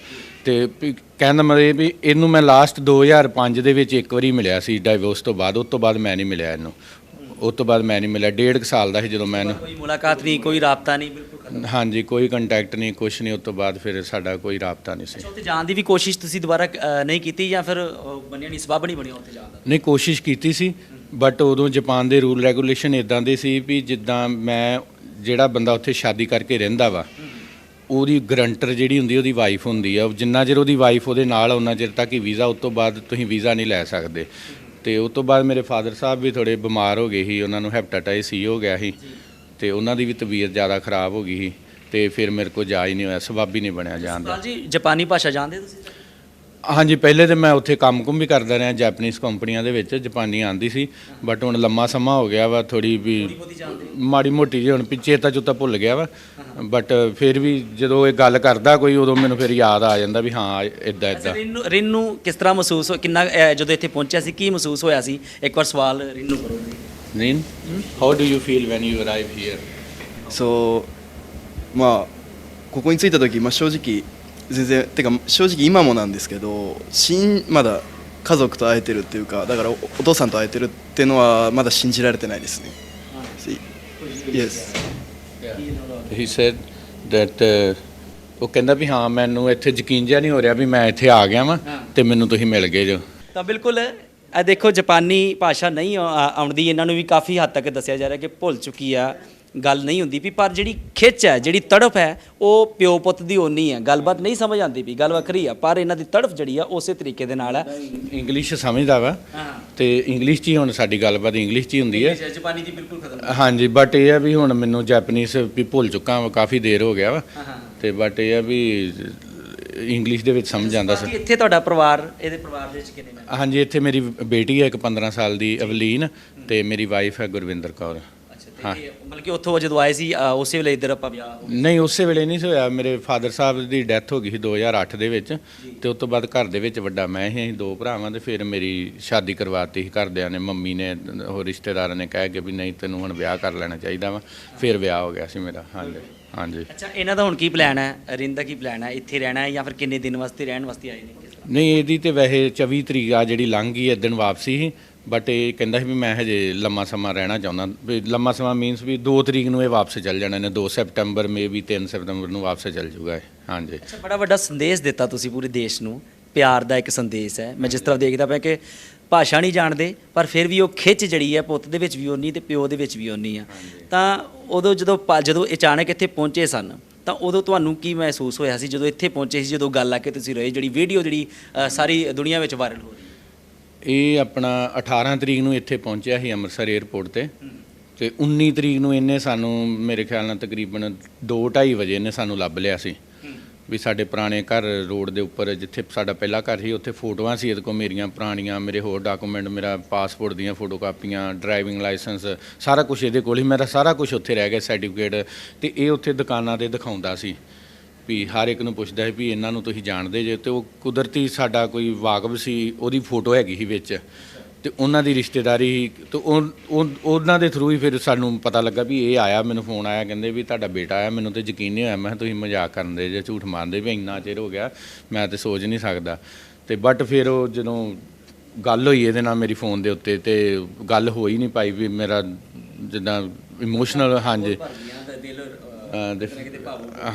ਤੇ ਕਹਿਣ ਦਾ ਮਤਲਬ ਇਹ ਵੀ ਇਹਨੂੰ ਮੈਂ ਲਾਸਟ 2005 ਦੇ ਵਿੱਚ ਇੱਕ ਵਾਰੀ ਮਿਲਿਆ ਸੀ ਡਾਈਵੋਰਸ ਤੋਂ ਬਾਅਦ ਉਸ ਤੋਂ ਬਾਅਦ ਮੈਂ ਨਹੀਂ ਮਿਲਿਆ ਇਹਨੂੰ। ਉਸ ਤੋਂ ਬਾਅਦ ਮੈਂ ਨਹੀਂ ਮਿਲਿਆ। ਡੇਢ ਕੁ ਸਾਲ ਦਾ ਸੀ ਜਦੋਂ ਮੈਂ ਇਹਨੂੰ ਕੋਈ ਮੁਲਾਕਾਤ ਨਹੀਂ ਕੋਈ ਰਾਬਤਾ ਨਹੀਂ ਬਿਲਕੁਲ ਖਤਮ। ਹਾਂਜੀ ਕੋਈ ਕੰਟੈਕਟ ਨਹੀਂ ਕੁਛ ਨਹੀਂ ਉਸ ਤੋਂ ਬਾਅਦ ਫਿਰ ਸਾਡਾ ਕੋਈ ਰਾਬਤਾ ਨਹੀਂ ਸੀ। ਉੱਥੇ ਜਾਣ ਦੀ ਵੀ ਕੋਸ਼ਿਸ਼ ਤੁਸੀਂ ਦੁਬਾਰਾ ਅ, ਨਹੀਂ ਕੀਤੀ ਜਾਂ ਫਿਰ ਅ, ਬਣਿਆ ਨਹੀਂ ਸਬਬ ਨਹੀਂ ਬਣਿਆ ਉੱਥੇ ਜਾਣ ਦਾ? ਨਹੀਂ ਕੋਸ਼ਿਸ਼ ਕੀਤੀ ਸੀ ਬਟ ਉਦੋਂ ਜਾਪਾਨ ਦੇ ਰੂਲ ਰੈਗੂਲੇਸ਼ਨ ਇਦਾਂ ਦੇ ਸੀ ਵੀ ਜਿੱਦਾਂ ਮੈਂ ਜਿਹੜਾ ਬੰਦਾ ਉੱਥੇ ਸ਼ਾਦੀ ਕਰਕੇ ਰਹਿੰਦਾ ਵਾ ਉਹਦੀ ਗਰੰਟਰ ਜਿਹੜੀ ਹੁੰਦੀ ਉਹਦੀ ਵਾਈਫ ਹੁੰਦੀ ਆ। ਜਿੰਨਾ ਚਿਰ ਉਹਦੀ ਵਾਈਫ ਉਹਦੇ ਨਾਲ ਉਹਨਾਂ ਚਿਰ ਤੱਕ ਹੀ ਵੀਜ਼ਾ ਉਸ ਤੋਂ ਬਾਅਦ ਤੁਸੀਂ ਵੀਜ਼ਾ ਨਹੀਂ ਲੈ ਸਕਦੇ। ਤੇ ਉਸ ਤੋਂ ਬਾਅਦ ਮੇਰੇ ਫਾਦਰ ਸਾਹਿਬ ਵੀ ਥੋੜੇ ਬਿਮਾਰ ਹੋ ਗਏ ਸੀ, ਉਹਨਾਂ ਨੂੰ ਹੈਪੇਟਾਈਟਸ ਸੀ ਹੋ ਗਿਆ ਸੀ। ਤੇ ਉਹਨਾਂ ਦੀ ਵੀ ਤਬੀਅਤ ਜ਼ਿਆਦਾ ਖਰਾਬ ਹੋ ਗਈ ਸੀ। ਤੇ ਫਿਰ ਮੇਰੇ ਕੋਲ ਜਾ ਹੀ ਨਹੀਂ ਹੋਇਆ, ਸਬਬ ਹੀ ਨਹੀਂ ਬਣਿਆ ਜਾਣ ਦਾ। ਜੀ, ਜਾਪਾਨੀ ਭਾਸ਼ਾ ਜਾਣਦੇ ਤੁਸੀਂ? ਹਾਂਜੀ ਪਹਿਲੇ ਤੇ ਮੈਂ ਉੱਥੇ ਕੰਮ-ਕੁਮ ਵੀ ਕਰਦਾ ਰਿਹਾ ਜੈਪਨੀਜ਼ ਕੰਪਨੀਆਂ ਦੇ ਵਿੱਚ ਜਾਪਾਨੀ ਆਂਦੀ ਸੀ ਬਟ ਹੁਣ ਲੰਮਾ ਸਮਾਂ ਹੋ ਗਿਆ ਵਾ ਥੋੜੀ ਵੀ ਮਾੜੀ ਮੋਟੀ ਜਿਹੀ ਹੁਣ ਪਿੱਛੇ ਤਾਂ ਚੁੱਤਾ ਭੁੱਲ ਗਿਆ ਵਾ ਬਟ ਫਿਰ ਵੀ ਜਦੋਂ ਇਹ ਗੱਲ ਕਰਦਾ ਕੋਈ ਉਦੋਂ ਮੈਨੂੰ ਫਿਰ ਯਾਦ ਆ ਜਾਂਦਾ ਵੀ ਹਾਂ ਇਦਾਂ ਅੱਛਾ ਇਦਾਂ ਰਿੰਨ ਨੂੰ ਰਿੰਨ ਨੂੰ ਕਿਸ ਤਰ੍ਹਾਂ ਮਹਿਸੂਸ ਹੋ ਕਿੰਨਾ ਅ, ਜਦੋਂ ਇੱਥੇ ਪਹੁੰਚਿਆ ਸੀ ਕੀ ਮਹਿਸੂਸ ਹੋਇਆ ਸੀ ਇੱਕ ਵਾਰ ਸਵਾਲ ਰਿੰਨ ਨੂੰ ਕਰੋ ਜੀ ਨੀਨ how do you feel when you arrive here そうまあここに着いた時、まあ、正直 全然てか正直今もなんですけど新まだ家族と会えてるっていうかだからおお父さんと会えてるっていうのはまだ信じられてないですね Yes he said that ਉਹ ਕਹਿੰਦਾ ਵੀ ਹਾਂ ਮੈਨੂੰ ਇੱਥੇ ਯਕੀਨ ਜਿਹਾ ਨਹੀਂ ਹੋ ਰਿਹਾ ਵੀ ਮੈਂ ਇੱਥੇ ਆ ਗਿਆ ਵਾਂ ਤੇ ਮੈਨੂੰ ਤੁਸੀਂ ਮਿਲ ਗਏ ਜੋ ਤਾਂ ਬਿਲਕੁਲ ਇਹ ਦੇਖੋ ਜਾਪਾਨੀ ਭਾਸ਼ਾ ਨਹੀਂ ਆ- ਆ- ਆਉਂਦੀ ਇਹਨਾਂ ਨੂੰ ਵੀ ਕਾਫੀ ਹੱਦ ਤੱਕ ਦੱਸਿਆ ਜਾ ਰਿਹਾ ਕਿ ਭੁੱਲ ਚੁੱਕੀ ਆ ਗੱਲ ਨਹੀਂ ਹੁੰਦੀ ਵੀ ਪਰ ਜਿਹੜੀ ਖਿੱਚ ਹੈ ਜਿਹੜੀ ਤੜਫ ਹੈ ਉਹ ਪਿਓ ਪੁੱਤ ਦੀ ਓਨੀ ਹੈ। ਗੱਲਬਾਤ ਨਹੀਂ ਸਮਝ ਆਉਂਦੀ ਵੀ ਗੱਲ ਵੱਖਰੀ ਆ ਪਰ ਇਹਨਾਂ ਦੀ ਤੜਫ ਜਿਹੜੀ ਆ ਉਸੇ ਤਰੀਕੇ ਦੇ ਨਾਲ ਹੈ ਇੰਗਲਿਸ਼ ਸਮਝਦਾ ਵਾ ਤੇ ਇੰਗਲਿਸ਼ 'ਚ ਹੀ ਹੁਣ ਸਾਡੀ ਗੱਲਬਾਤ ਇੰਗਲਿਸ਼ 'ਚ ਹੀ ਹੁੰਦੀ ਹੈ। ਜਾਪਾਨੀ ਦੀ ਬਿਲਕੁਲ ਖਤਮ ਹਾਂਜੀ ਬਟ ਇਹ ਆ ਵੀ ਹੁਣ ਮੈਨੂੰ ਜੈਪਨੀਜ਼ ਵੀ ਭੁੱਲ ਚੁੱਕਾ ਵਾ ਕਾਫੀ ਦੇਰ ਹੋ ਗਿਆ ਵਾ। ਤੇ ਬਟ ਇਹ ਆ ਵੀ ਇੰਗਲਿਸ਼ ਦੇ ਵਿੱਚ ਸਮਝ ਆਉਂਦਾ ਸੀ। ਇੱਥੇ ਤੁਹਾਡਾ ਪਰਿਵਾਰ ਇਹਦੇ ਪਰਿਵਾਰ ਦੇ ਵਿੱਚ ਕਿੰਨੇ ਮੈਂਬਰ ਹਾਂਜੀ ਇੱਥੇ ਮੇਰੀ ਬੇਟੀ ਹੈ ਇੱਕ 15 ਸਾਲ ਦੀ ਅਵਲੀਨ ਤੇ ਮੇਰੀ ਵਾਈਫ ਹੈ ਗੁਰਵਿੰਦਰ ਕੌਰ। ਹਾਂ ਮਤਲਬ ਕਿ ਉੱਥੋਂ ਜਦੋਂ ਆਏ ਸੀ ਅ, ਉਸੇ ਵੇਲੇ ਇੱਧਰ ਆਪਾਂ ਵਿਆਹ ਨਹੀਂ ਉਸੇ ਵੇਲੇ ਨਹੀਂ ਸੀ ਹੋਇਆ। ਮੇਰੇ ਫਾਦਰ ਸਾਹਿਬ ਦੀ ਡੈਥ ਹੋ ਗਈ ਸੀ 2008 ਦੇ ਵਿੱਚ ਤੇ ਉਸ ਤੋਂ ਬਾਅਦ ਘਰ ਦੇ ਵਿੱਚ ਵੱਡਾ ਮੈਂ ਹੀ ਅਸੀਂ ਦੋ ਭਰਾਵਾਂ ਤੇ ਫਿਰ ਮੇਰੀ ਸ਼ਾਦੀ ਕਰਵਾਤੀ ਸੀ ਘਰਦਿਆਂ ਨੇ। ਮੰਮੀ ਨੇ ਹੋਰ ਰਿਸ਼ਤੇਦਾਰਾਂ ਨੇ ਕਹਿ ਕੇ ਵੀ ਨਹੀਂ ਤੈਨੂੰ ਹੁਣ ਵਿਆਹ ਕਰ ਲੈਣਾ ਚਾਹੀਦਾ ਵਾ। ਫਿਰ ਵਿਆਹ ਹੋ ਗਿਆ ਸੀ ਮੇਰਾ ਹਾਂਜੀ ਹਾਂਜੀ। ਅੱਛਾ ਇਹਨਾਂ ਦਾ ਹੁਣ ਕੀ ਪਲਾਨ ਹੈ? ਰਿੰਦ ਦਾ ਕੀ ਪਲਾਨ ਹੈ? ਇੱਥੇ ਰਹਿਣਾ ਹੈ ਜਾਂ ਫਿਰ ਕਿੰਨੇ ਦਿਨ ਵਾਸਤੇ ਰਹਿਣ ਵਾਸਤੇ ਆਏ ਨੇ? ਨਹੀਂ ਇਹਦੀ ਤੇ ਵੈਸੇ 24 ਤਰੀਕ ਆ ਜਿਹੜੀ ਲੰਘ ਗਈ ਦਿਨ ਵਾਪਸੀ ਸੀ। ਬਟ ਇਹ ਕਹਿੰਦਾ ਸੀ ਵੀ ਮੈਂ ਹਜੇ ਲੰਮਾ ਸਮਾਂ ਰਹਿਣਾ ਚਾਹੁੰਦਾ। ਵੀ ਲੰਮਾ ਸਮਾਂ ਮੀਨਸ ਵੀ 2 ਤਰੀਕ ਨੂੰ ਇਹ ਵਾਪਸ ਚੱਲ ਜਾਣਾ ਨੇ 2 ਸੈਪਟੈਂਬਰ ਮੇ ਵੀ 3 ਸੈਪਟੈਂਬਰ ਨੂੰ ਵਾਪਸ ਚੱਲ ਜੂਗਾ ਇਹ। ਹਾਂਜੀ। ਅੱਛਾ ਬੜਾ ਵੱਡਾ ਸੰਦੇਸ਼ ਦਿੱਤਾ ਤੁਸੀਂ ਪੂਰੇ ਦੇਸ਼ ਨੂੰ। ਪਿਆਰ ਦਾ ਇੱਕ ਸੰਦੇਸ਼ ਹੈ। ਮੈਂ ਜਿਸ ਤਰ੍ਹਾਂ ਦੇਖਦਾ ਪਿਆ ਕਿ ਭਾਸ਼ਾ ਨਹੀਂ ਜਾਣਦੇ ਪਰ ਫਿਰ ਵੀ ਉਹ ਖਿੱਚ ਜਿਹੜੀ ਹੈ ਪੁੱਤ ਦੇ ਵਿੱਚ ਵੀ ਓਨੀ ਤੇ ਪਿਓ ਦੇ ਵਿੱਚ ਵੀ ਓਨੀ ਆ। ਤਾਂ ਉਦੋਂ ਜਦੋਂ ਜਦੋਂ ਅਚਾਨਕ ਇੱਥੇ ਪਹੁੰਚੇ ਸਨ ਤਾਂ ਉਦੋਂ ਤੁਹਾਨੂੰ ਕੀ ਮਹਿਸੂਸ ਹੋਇਆ ਸੀ? ਜਦੋਂ ਇੱਥੇ ਪਹੁੰਚੇ ਸੀ ਜਦੋਂ ਗੱਲ ਆ ਕੇ ਤੁਸੀਂ ਰਹੇ ਜਿਹੜੀ ਵੀਡੀਓ ਜਿਹੜੀ ਸਾਰੀ ਦੁਨੀਆ ਵਿੱਚ ਵਾਇਰਲ ਹੋ ਰਹੀ ਇਹ ਆਪਣਾ 18 ਤਰੀਕ ਨੂੰ ਇੱਥੇ ਪਹੁੰਚਿਆ ਸੀ ਅੰਮ੍ਰਿਤਸਰ 에ਅਰਪੋਰਟ ਤੇ। ਤੇ 19 ਤਰੀਕ ਨੂੰ ਇਹਨੇ ਸਾਨੂੰ, ਮੇਰੇ ਖਿਆਲ ਨਾਲ ਤਕਰੀਬਨ 2:30 ਵਜੇ ਇਹਨੇ ਸਾਨੂੰ ਲੱਭ ਲਿਆ ਸੀ। ਵੀ ਸਾਡੇ ਪੁਰਾਣੇ ਘਰ ਰੋਡ ਦੇ ਉੱਪਰ, ਜਿੱਥੇ ਸਾਡਾ ਪਹਿਲਾ ਘਰ ਸੀ, ਉੱਥੇ ਫੋਟੋਆਂ ਸੀ ਇਹਦੇ ਕੋਲ ਮੇਰੀਆਂ ਪੁਰਾਣੀਆਂ, ਮੇਰੇ ਹੋਰ ਡਾਕੂਮੈਂਟ ਮੇਰਾ ਪਾਸਪੋਰਟ ਦੀਆਂ ਫੋਟੋਕਾਪੀਆਂ ਡਰਾਈਵਿੰਗ ਲਾਇਸੈਂਸ ਸਾਰਾ ਕੁਝ ਇਹਦੇ ਕੋਲ ਹੀ। ਮੇਰਾ ਸਾਰਾ ਕੁਝ ਉੱਥੇ ਰਹਿ ਗਿਆ ਸਰਟੀਫਿਕੇਟ ਤੇ ਇਹ ਉੱਥੇ ਦੁਕਾਨਾਂ ਤੇ ਦਿਖਾਉਂਦਾ ਸੀ। ਵੀ ਹਰ ਇੱਕ ਨੂੰ ਪੁੱਛਦਾ ਹੈ ਵੀ ਇਹਨਾਂ ਨੂੰ ਤੁਸੀਂ ਜਾਣਦੇ ਜੇ ਤੇ ਉਹ ਕੁਦਰਤੀ ਸਾਡਾ ਕੋਈ ਵਾਕਬ ਸੀ, ਉਹਦੀ ਫੋਟੋ ਹੈਗੀ ਸੀ ਵਿੱਚ। ਤੇ ਉਹਨਾਂ ਦੀ ਰਿਸ਼ਤੇਦਾਰੀ ਸੀ, ਤੇ ਉਹ, ਉਹ- ਉਹਨਾਂ ਦੇ ਥਰੂ ਹੀ ਫਿਰ ਸਾਨੂੰ ਪਤਾ ਲੱਗਾ ਵੀ ਇਹ ਆਇਆ, ਮੈਨੂੰ ਫੋਨ ਆਇਆ, ਕਹਿੰਦੇ ਵੀ ਤੁਹਾਡਾ ਬੇਟਾ ਆਇਆ, ਮੈਨੂੰ ਤੇ ਯਕੀਨ ਨਹੀਂ ਹੋਇਆ। ਮੈਂ ਕਿਹਾ, ਤੁਸੀਂ ਮਜ਼ਾਕ ਕਰਨ ਦੇ ਜੇ, ਝੂਠ ਮਾਰਦੇ ਵੀ ਇੰਨਾ ਚਿਰ ਹੋ ਗਿਆ, ਮੈਂ ਤੇ ਸੋਚ ਨਹੀਂ ਸਕਦਾ। ਤੇ ਬਟ ਫਿਰ ਉਹ ਜਦੋਂ ਗੱਲ ਹੋਈ ਇਹਦੇ ਨਾਲ ਮੇਰੀ ਫੋਨ ਦੇ ਉੱਤੇ ਤੇ ਗੱਲ ਹੋ ਹੀ ਨਹੀਂ ਪਾਈ ਵੀ ਮੇਰਾ ਜਿੱਦਾਂ ਇਮੋਸ਼ਨਲ ਹਾਂਜੀ। ਅਹ ਦੇ-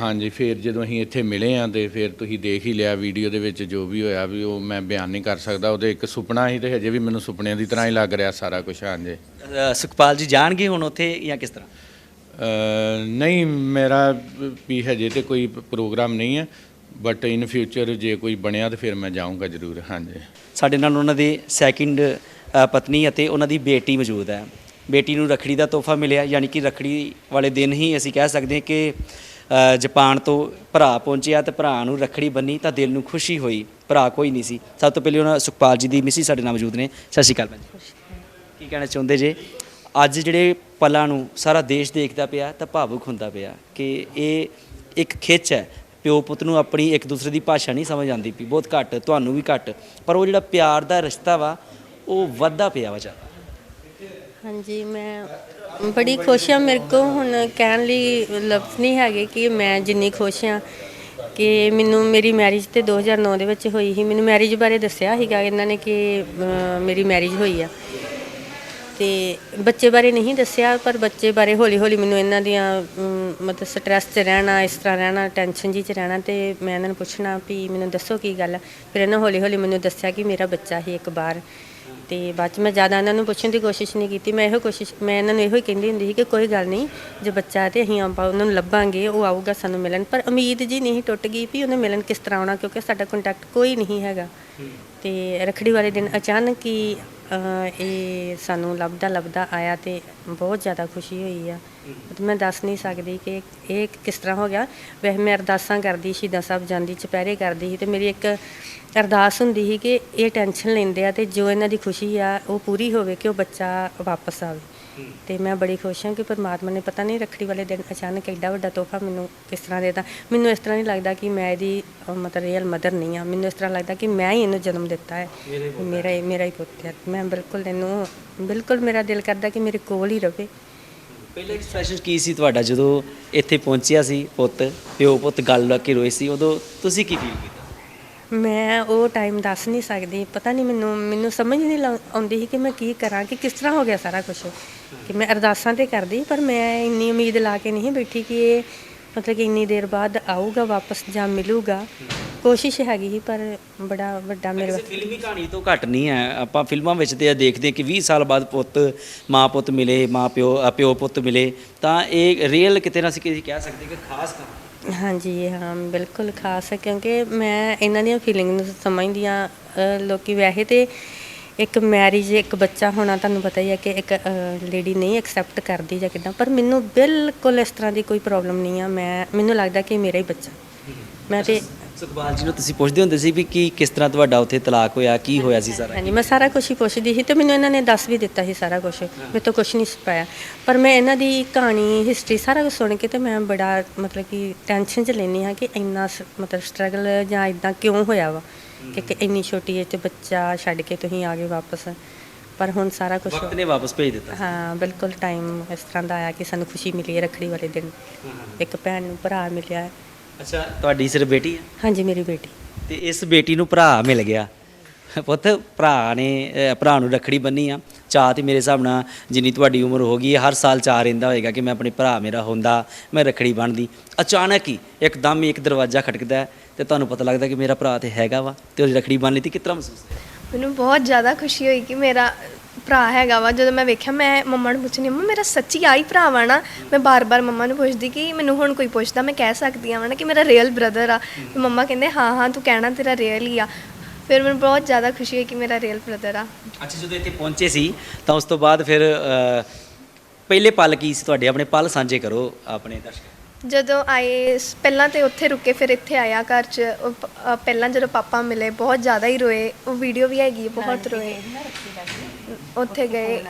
ਹਾਂਜੀ ਫਿਰ ਜਦੋਂ ਅਸੀਂ ਇੱਥੇ ਮਿਲੇ ਆ ਤੇ ਫਿਰ ਤੁਸੀਂ ਦੇਖ ਹੀ ਲਿਆ ਵੀਡੀਓ ਦੇ ਵਿੱਚ ਜੋ ਵੀ ਹੋਇਆ ਵੀ ਉਹ ਮੈਂ ਬਿਆਨ ਨਹੀਂ ਕਰ ਸਕਦਾ। ਉਹਦੇ ਇੱਕ ਸੁਪਨਾ ਸੀ ਤੇ ਹਜੇ ਵੀ ਮੈਨੂੰ ਸੁਪਨਿਆਂ ਦੀ ਤਰ੍ਹਾਂ ਹੀ ਲੱਗ ਰਿਹਾ ਸਾਰਾ ਕੁਝ ਹਾਂਜੀ। ਸੁਖਪਾਲ ਜੀ ਜਾਣਗੇ ਹੁਣ ਉੱਥੇ ਜਾਂ ਕਿਸ ਤਰ੍ਹਾਂ? ਨਹੀਂ ਮੇਰਾ ਵੀ ਹਜੇ ਤੇ ਕੋਈ ਪ੍ਰੋਗਰਾਮ ਨਹੀਂ ਹੈ ਬਟ ਇਨ ਫਿਊਚਰ ਜੇ ਕੋਈ ਬਣਿਆ ਤੇ ਫਿਰ ਮੈਂ ਜਾਊਂਗਾ ਜ਼ਰੂਰ ਹਾਂਜੀ। ਸਾਡੇ ਨਾਲ ਉਹਨਾਂ ਦੇ ਸੈਕਿੰਡ ਪਤਨੀ ਅਤੇ ਉਹਨਾਂ ਦੀ ਬੇਟੀ ਮੌਜੂਦ ਹੈ। ਬੇਟੀ ਨੂੰ ਰਖੜੀ ਦਾ ਤੋਹਫਾ ਮਿਲਿਆ ਯਾਨੀ ਕਿ ਰਖੜੀ ਵਾਲੇ ਦਿਨ ਹੀ ਅਸੀਂ ਕਹਿ ਸਕਦੇ ਹਾਂ ਕਿ ਜਾਪਾਨ ਤੋਂ ਭਰਾ ਪਹੁੰਚਿਆ ਤੇ ਭਰਾ ਨੂੰ ਰਖੜੀ ਬੰਨੀ ਤਾਂ ਦਿਲ ਨੂੰ ਖੁਸ਼ੀ ਹੋਈ। ਭਰਾ ਕੋਈ ਨਹੀਂ ਸੀ। ਸਭ ਤੋਂ ਪਹਿਲੇ ਉਹਨਾਂ ਸੁਖਪਾਲ ਜੀ ਦੀ ਮਿਸੀ ਸਾਡੇ ਨਾਲ ਮੌਜੂਦ ਨੇ। ਸਤਿ ਸ਼੍ਰੀ ਅਕਾਲ ਭੈਣ ਜੀ ਕੀ ਕਹਿਣਾ ਚਾਹੁੰਦੇ ਜੇ? ਅੱਜ ਜਿਹੜੇ ਪਲਾਂ ਨੂੰ ਸਾਰਾ ਦੇਸ਼ ਦੇਖਦਾ ਪਿਆ ਤਾਂ ਭਾਵੁਕ ਹੁੰਦਾ ਪਿਆ ਕਿ ਇਹ ਇੱਕ ਖਿੱਚ ਹੈ। ਪਿਓ ਪੁੱਤ ਨੂੰ ਆਪਣੀ ਇੱਕ ਦੂਸਰੇ ਦੀ ਭਾਸ਼ਾ ਨਹੀਂ ਸਮਝ ਆਉਂਦੀ ਪਈ। ਬਹੁਤ ਘੱਟ ਤੁਹਾਨੂੰ ਵੀ ਘੱਟ। ਪਰ ਉਹ ਜਿਹੜਾ ਪਿਆਰ ਦਾ ਰਿਸ਼ਤਾ ਵਾ ਉਹ ਵੱਧਦਾ ਪਿਆ ਵਾ ਜ਼ਿਆਦਾ। ਹਾਂਜੀ ਮੈਂ ਬੜੀ ਖੁਸ਼ ਹਾਂ। ਮੇਰੇ ਕੋ ਹੁਣ ਕਹਿਣ ਲਈ ਲਫ਼ਜ਼ ਨਹੀਂ ਹੈਗੇ ਕਿ ਮੈਂ ਜਿੰਨੀ ਖੁਸ਼ ਹਾਂ ਕਿ ਮੈਨੂੰ ਮੇਰੀ ਮੈਰਿਜ ਤੇ 2009 ਦੇ ਵਿੱਚ ਹੋਈ ਸੀ। ਮੈਨੂੰ ਮੈਰਿਜ ਬਾਰੇ ਦੱਸਿਆ ਸੀਗਾ ਇਹਨਾਂ ਨੇ ਕਿ ਅ, ਮੇਰੀ ਮੈਰਿਜ ਹੋਈ ਆ। ਤੇ ਬੱਚੇ ਬਾਰੇ ਨਹੀਂ ਦੱਸਿਆ ਪਰ ਬੱਚੇ ਬਾਰੇ ਹੌਲੀ ਹੌਲੀ ਮੈਨੂੰ ਇਹਨਾਂ ਦੀਆਂ ਅਮ, ਮਤਲਬ ਸਟ੍ਰੈਸ 'ਚ ਰਹਿਣਾ ਇਸ ਤਰ੍ਹਾਂ ਰਹਿਣਾ ਟੈਨਸ਼ਨ ਜੀ 'ਚ ਰਹਿਣਾ ਤੇ ਮੈਂ ਇਹਨਾਂ ਨੂੰ ਪੁੱਛਣਾ ਵੀ ਮੈਨੂੰ ਦੱਸੋ ਕੀ ਗੱਲ ਆ। ਫਿਰ ਇਹਨਾਂ ਹੌਲੀ ਹੌਲੀ ਮੈਨੂੰ ਦੱਸਿਆ ਕਿ ਮੇਰਾ ਬੱਚਾ ਹੀ ਇੱਕ ਬਾਰ ਤੇ ਬਾਅਦ 'ਚ ਮੈਂ ਜ਼ਿਆਦਾ ਇਹਨਾਂ ਨੂੰ ਪੁੱਛਣ ਦੀ ਕੋਸ਼ਿਸ਼ ਨਹੀਂ ਕੀਤੀ। ਮੈਂ ਇਹੋ ਕੋਸ਼ਿਸ਼ ਮੈਂ ਇਹਨਾਂ ਨੂੰ ਇਹੋ ਹੀ ਕਹਿੰਦੀ ਹੁੰਦੀ ਸੀ ਕਿ ਕੋਈ ਗੱਲ ਨਹੀਂ ਜੇ ਬੱਚਾ ਹੈ ਤੇ ਅਸੀਂ ਆਪਾਂ ਉਹਨਾਂ ਨੂੰ ਲੱਭਾਂਗੇ ਉਹ ਆਊਗਾ ਸਾਨੂੰ ਮਿਲਣ। ਪਰ ਉਮੀਦ ਜੀ ਨਹੀਂ ਟੁੱਟ ਗਈ ਵੀ ਉਹਨੇ ਮਿਲਣ ਕਿਸ ਤਰ੍ਹਾਂ ਆਉਣਾ ਕਿਉਂਕਿ ਸਾਡਾ ਕੰਟੈਕਟ ਕੋਈ ਨਹੀਂ ਹੈਗਾ। ਤੇ ਰਖੜੀ ਵਾਲੇ ਦਿਨ ਅਚਾਨਕ ਹੀ ਅਹ, ਇਹ ਸਾਨੂੰ ਲੱਭਦਾ ਲੱਭਦਾ ਆਇਆ ਤੇ ਬਹੁਤ ਜ਼ਿਆਦਾ ਖੁਸ਼ੀ ਹੋਈ ਆ। ਤੇ ਮੈਂ ਦੱਸ ਨਹੀਂ ਸਕਦੀ ਕਿ ਇਹ ਕਿਸ ਤਰ੍ਹਾਂ ਹੋ ਗਿਆ। ਵੈਸੇ ਮੈਂ ਅਰਦਾਸਾਂ ਕਰਦੀ ਸ਼ਹੀਦਾਂ ਸਾਹਿਬ ਜਾਂਦੀ ਚੁਪਹਿਰੇ ਕਰਦੀ ਸੀ ਤੇ ਮੇਰੀ ਇੱਕ ਅਰਦਾਸ ਹੁੰਦੀ ਸੀ ਕਿ ਇਹ ਟੈਨਸ਼ਨ ਲੈਂਦੇ ਆ ਤੇ ਜੋ ਇਹਨਾਂ ਦੀ ਖੁਸ਼ੀ ਆ ਉਹ ਪੂਰੀ ਹੋਵੇ ਕਿ ਉਹ ਬੱਚਾ ਵਾਪਸ ਆਵੇ। ਤੇ ਮੈਂ ਬੜੀ ਖੁਸ਼ ਹਾਂ ਕਿ ਪਰਮਾਤਮਾ ਨੇ ਪਤਾ ਨਹੀਂ ਰੱਖੜੀ ਵਾਲੇ ਦਿਨ ਅਚਾਨਕ ਐਡਾ ਵੱਡਾ ਤੋਹਫਾ ਮੈਨੂੰ ਕਿਸ ਤਰ੍ਹਾਂ ਦੇਤਾ। ਮੈਨੂੰ ਇਸ ਤਰ੍ਹਾਂ ਨਹੀਂ ਲੱਗਦਾ ਕਿ ਮੈਂ ਇਹਦੀ ਮਤਲਬ ਰੀਅਲ ਮਦਰ ਨਹੀਂ ਆ ਮੈਨੂੰ ਇਸ ਤਰ੍ਹਾਂ ਲੱਗਦਾ ਕਿ ਮੈਂ ਹੀ ਇਹਨੂੰ ਜਨਮ ਦਿੱਤਾ ਹੈ। ਮੇਰਾ ਹੀ। ਮੇਰਾ ਹੀ ਪੁੱਤ ਹੈ। ਮੈਂ ਬਿਲਕੁਲ ਇਹਨੂੰ ਬਿਲਕੁਲ ਮੇਰਾ ਦਿਲ ਕਰਦਾ ਕਿ ਮੇਰੇ ਕੋਲ ਹੀ ਰਵੇ। ਪਹਿਲੇ ਐਕਸਪ੍ਰੈਸ਼ਨ ਕੀ ਸੀ ਤੁਹਾਡਾ ਜਦੋਂ ਇੱਥੇ ਪਹੁੰਚਿਆ ਸੀ ਪੁੱਤ ਪਿਓ ਪੁੱਤ ਗੱਲ ਲੱਗ ਕੇ ਰੋਏ ਸੀ? ਉਦੋਂ ਤੁਸੀਂ ਕੀ ਫੀਲ ਕੀਤਾ? ਮੈਂ ਉਹ ਟਾਈਮ ਦੱਸ ਨਹੀਂ ਸਕਦੀ, ਪਤਾ ਨਹੀਂ ਮੈਨੂੰ ਮੈਨੂੰ ਸਮਝ ਨਹੀਂ ਲਾ- ਆਉਂਦੀ ਸੀ ਕਿ ਮੈਂ ਕੀ ਕਰਾਂ, ਕਿ ਕਿਸ ਤਰ੍ਹਾਂ ਹੋ ਗਿਆ ਸਾਰਾ ਕੁਝ ਕਿ ਮੈਂ ਅਰਦਾਸਾਂ ਤੇ ਕਰਦੀ, ਪਰ ਮੈਂ ਇੰਨੀ ਉਮੀਦ ਲਾ ਕੇ ਨਹੀਂ ਬੈਠੀ ਕਿ ਇਹ ਮਤਲਬ ਕਿ ਇੰਨੀ ਦੇਰ ਬਾਅਦ ਆਊਗਾ ਵਾਪਸ ਜਾਂ ਮਿਲੂਗਾ। ਕੋਸ਼ਿਸ਼ ਹੈਗੀ ਸੀ ਪਰ ਬੜਾ ਵੱਡਾ ਮੇਰੇ ਕਿਸੇ ਫਿਲਮੀ ਕਹਾਣੀ ਤੋਂ ਘੱਟ ਨਹੀਂ ਹੈ। ਆਪਾਂ ਫਿਲਮਾਂ ਵਿੱਚ ਤੇ ਇਹ ਦੇਖਦੇ ਕਿ 20 ਸਾਲ ਬਾਅਦ ਪੁੱਤ ਮਾਂ ਪੁੱਤ ਮਿਲੇ ਮਾਂ ਪਿਓ ਅ, ਪਿਓ ਪੁੱਤ ਮਿਲੇ ਤਾਂ ਇਹ ਰੀਅਲ ਕਿਤੇ ਨਾ ਅਸੀਂ ਕਹਿ ਸਕਦੇ ਕਿ ਖਾਸ ਕਹਾਣੀ ਹਾਂਜੀ ਇਹ ਹਾਂ ਬਿਲਕੁਲ ਖਾਸ ਹੈ ਕਿਉਂਕਿ ਮੈਂ ਇਹਨਾਂ ਦੀਆਂ ਫੀਲਿੰਗ ਨੂੰ ਸਮਝਦੀ ਹਾਂ। ਅਹ ਲੋਕੀ ਵੈਸੇ ਤੇ ਇੱਕ ਮੈਰਿਜ ਇੱਕ ਬੱਚਾ ਹੋਣਾ ਤੁਹਾਨੂੰ ਪਤਾ ਹੀ ਹੈ ਕਿ ਇੱਕ ਲੇਡੀ ਨਹੀਂ ਐਕਸੈਪਟ ਕਰਦੀ ਜਾਂ ਕਿਦਾਂ ਪਰ ਮੈਨੂੰ ਬਿਲਕੁਲ ਇਸ ਤਰ੍ਹਾਂ ਦੀ ਕੋਈ ਪ੍ਰੋਬਲਮ ਨਹੀਂ ਆ। ਮੈਂ ਮੈਨੂੰ ਲੱਗਦਾ ਕਿ ਮੇਰਾ ਹੀ ਬੱਚਾ। ਮੈਂ ਤੇ ਸੁਖਪਾਲ ਜੀ ਨੂੰ ਤੁਸੀਂ ਪੁੱਛਦੇ ਹੁੰਦੇ ਸੀ ਵੀ ਕੀ ਕਿਸ ਤਰ੍ਹਾਂ ਤੁਹਾਡਾ ਉੱਥੇ ਤਲਾਕ ਹੋਇਆ ਕੀ ਹੋਇਆ ਸੀ ਸਾਰਾ ਹਾਂਜੀ ਮੈਂ ਸਾਰਾ ਕੁਝ ਹੀ ਪੁੱਛਦੀ ਸੀ ਤੇ ਮੈਨੂੰ ਇਹਨਾਂ ਨੇ ਦੱਸ ਵੀ ਦਿੱਤਾ ਸੀ ਸਾਰਾ ਕੁਝ ਮੇਰੇ ਤੋਂ ਕੁਝ ਨਹੀਂ ਪਾਇਆ। ਪਰ ਮੈਂ ਇਹਨਾਂ ਦੀ ਕਹਾਣੀ ਹਿਸਟਰੀ ਸਾਰਾ ਕੁਝ ਸੁਣ ਕੇ ਤੇ ਮੈਂ ਬੜਾ ਮਤਲਬ ਕਿ ਟੈਨਸ਼ਨ ਚ ਲੈਂਦੀ ਹਾਂ ਕਿ ਇੰਨਾ ਮਤਲਬ ਸਟਰਗਲ ਜਾਂ ਇਦਾਂ ਕਿਉਂ ਹੋਇਆ ਵਾ ਕਿ ਇੰਨੀ ਛੋਟੀ ਏਜ ਤੇ ਬੱਚਾ ਛੱਡ ਕੇ ਤੁਸੀਂ ਆ ਗਏ ਵਾਪਸ। ਪਰ ਹੁਣ ਸਾਰਾ ਕੁਝ ਵਕਤ ਨੇ ਵਾਪਸ ਭੇਜ ਦਿੱਤਾ। ਹਾਂ ਬਿਲਕੁਲ ਟਾਈਮ ਇਸ ਤਰ੍ਹਾਂ ਦਾ ਆਇਆ ਕਿ ਸਾਨੂੰ ਖੁਸ਼ੀ ਮਿਲੀ ਹੈ ਰੱਖੜੀ ਵਾਲੇ ਦਿਨ। ਇੱਕ ਭੈਣ ਨੂੰ ਭਰਾ ਮਿਲਿਆ। ਅੱਛਾ ਤੁਹਾਡੀ ਸਿਰਫ ਬੇਟੀ ਹੈ? ਹਾਂਜੀ ਮੇਰੀ ਬੇਟੀ। ਤੇ ਇਸ ਬੇਟੀ ਨੂੰ ਭਰਾ ਮਿਲ ਗਿਆ। ਪੁੱਤ ਭਰਾ ਨੇ ਅਹ ਭਰਾ ਨੂੰ ਰੱਖੜੀ ਬੰਨੀ ਆ। ਚਾਹ ਤੇ ਮੇਰੇ ਹਿਸਾਬ ਨਾਲ ਜਿੰਨੀ ਤੁਹਾਡੀ ਉਮਰ ਹੋ ਗਈ ਹੈ ਹਰ ਸਾਲ ਚਾਹ ਰਹਿੰਦਾ ਹੋਏਗਾ ਕਿ ਮੈਂ ਆਪਣੇ ਭਰਾ ਮੇਰਾ ਹੁੰਦਾ ਮੈਂ ਰੱਖੜੀ ਬੰਨਦੀ। ਅਚਾਨਕ ਹੀ ਇੱਕਦਮ ਹੀ ਇੱਕ ਦਰਵਾਜ਼ਾ ਖਟਕਦਾ ਹੈ ਤੇ ਤੁਹਾਨੂੰ ਪਤਾ ਲੱਗਦਾ ਕਿ ਮੇਰਾ ਭਰਾ ਤੇ ਹੈਗਾ ਵਾ ਤੇ ਉਹ ਰੱਖੜੀ ਬੰਨ ਲਈ ਤੇ ਕਿਤਨਾ ਮਹਿਸੂਸ ਹੋਇਆ? ਮੈਨੂੰ ਬਹੁਤ ਜ਼ਿਆਦਾ ਖੁਸ਼ੀ ਹੋਈ ਕਿ ਮੇਰਾ ਭਰਾ ਹੈਗਾ ਵਾ ਜਦੋਂ ਮੈਂ ਵੇਖਿਆ ਮੈਂ ਮੰਮਾ ਨੂੰ ਪੁੱਛਣੀ ਮੰਮਾ ਮੇਰਾ ਸੱਚੀ ਆਈ ਭਰਾ ਵਾ ਨਾ? ਮੈਂ ਬਾਰ-ਬਾਰ ਮੰਮਾ ਨੂੰ ਪੁੱਛਦੀ ਕਿ ਮੈਨੂੰ ਹੁਣ ਕੋਈ ਪੁੱਛਦਾ ਮੈਂ ਕਹਿ ਸਕਦੀ ਆ ਨਾ ਕਿ ਮੇਰਾ ਰੀਅਲ ਬ੍ਰਦਰ ਆ। ਤੇ ਮੰਮਾ ਕਹਿੰਦੇ ਹਾਂ ਹਾਂ ਤੂੰ ਕਹਿਣਾ ਤੇਰਾ ਰੀਅਲ ਹੀ ਆ। ਫਿਰ ਮੈਨੂੰ ਬਹੁਤ ਜ਼ਿਆਦਾ ਖੁਸ਼ੀ ਹੋਈ ਕਿ ਮੇਰਾ ਰੀਅਲ ਬ੍ਰਦਰ ਆ। ਅੱਛਾ ਜਦੋਂ ਇੱਥੇ ਪਹੁੰਚੇ ਸੀ ਤਾਂ ਉਸ ਤੋਂ ਬਾਅਦ ਫਿਰ ਪਹਿਲੇ ਪਲ ਕੀ ਸੀ ਤੁਹਾਡੇ? ਆਪਣੇ ਪਲ ਸਾਂਝੇ ਕਰੋ ਆਪਣੇ ਦਰਸ਼ਕ ਜਦੋਂ ਆਏ ਸ- ਪਹਿਲਾਂ ਤੇ ਉੱਥੇ ਰੁਕੇ ਫਿਰ ਇੱਥੇ ਆਇਆ ਘਰ 'ਚ। ਉਹ ਪ- ਅ, ਪਹਿਲਾਂ ਜਦੋਂ ਪਾਪਾ ਮਿਲੇ ਬਹੁਤ ਜ਼ਿਆਦਾ ਹੀ ਰੋਏ। ਉਹ ਵੀਡੀਓ ਵੀ ਹੈਗੀ ਹੈ ਬਹੁਤ ਰੋਏ। ਉੱਥੇ ਗਏ।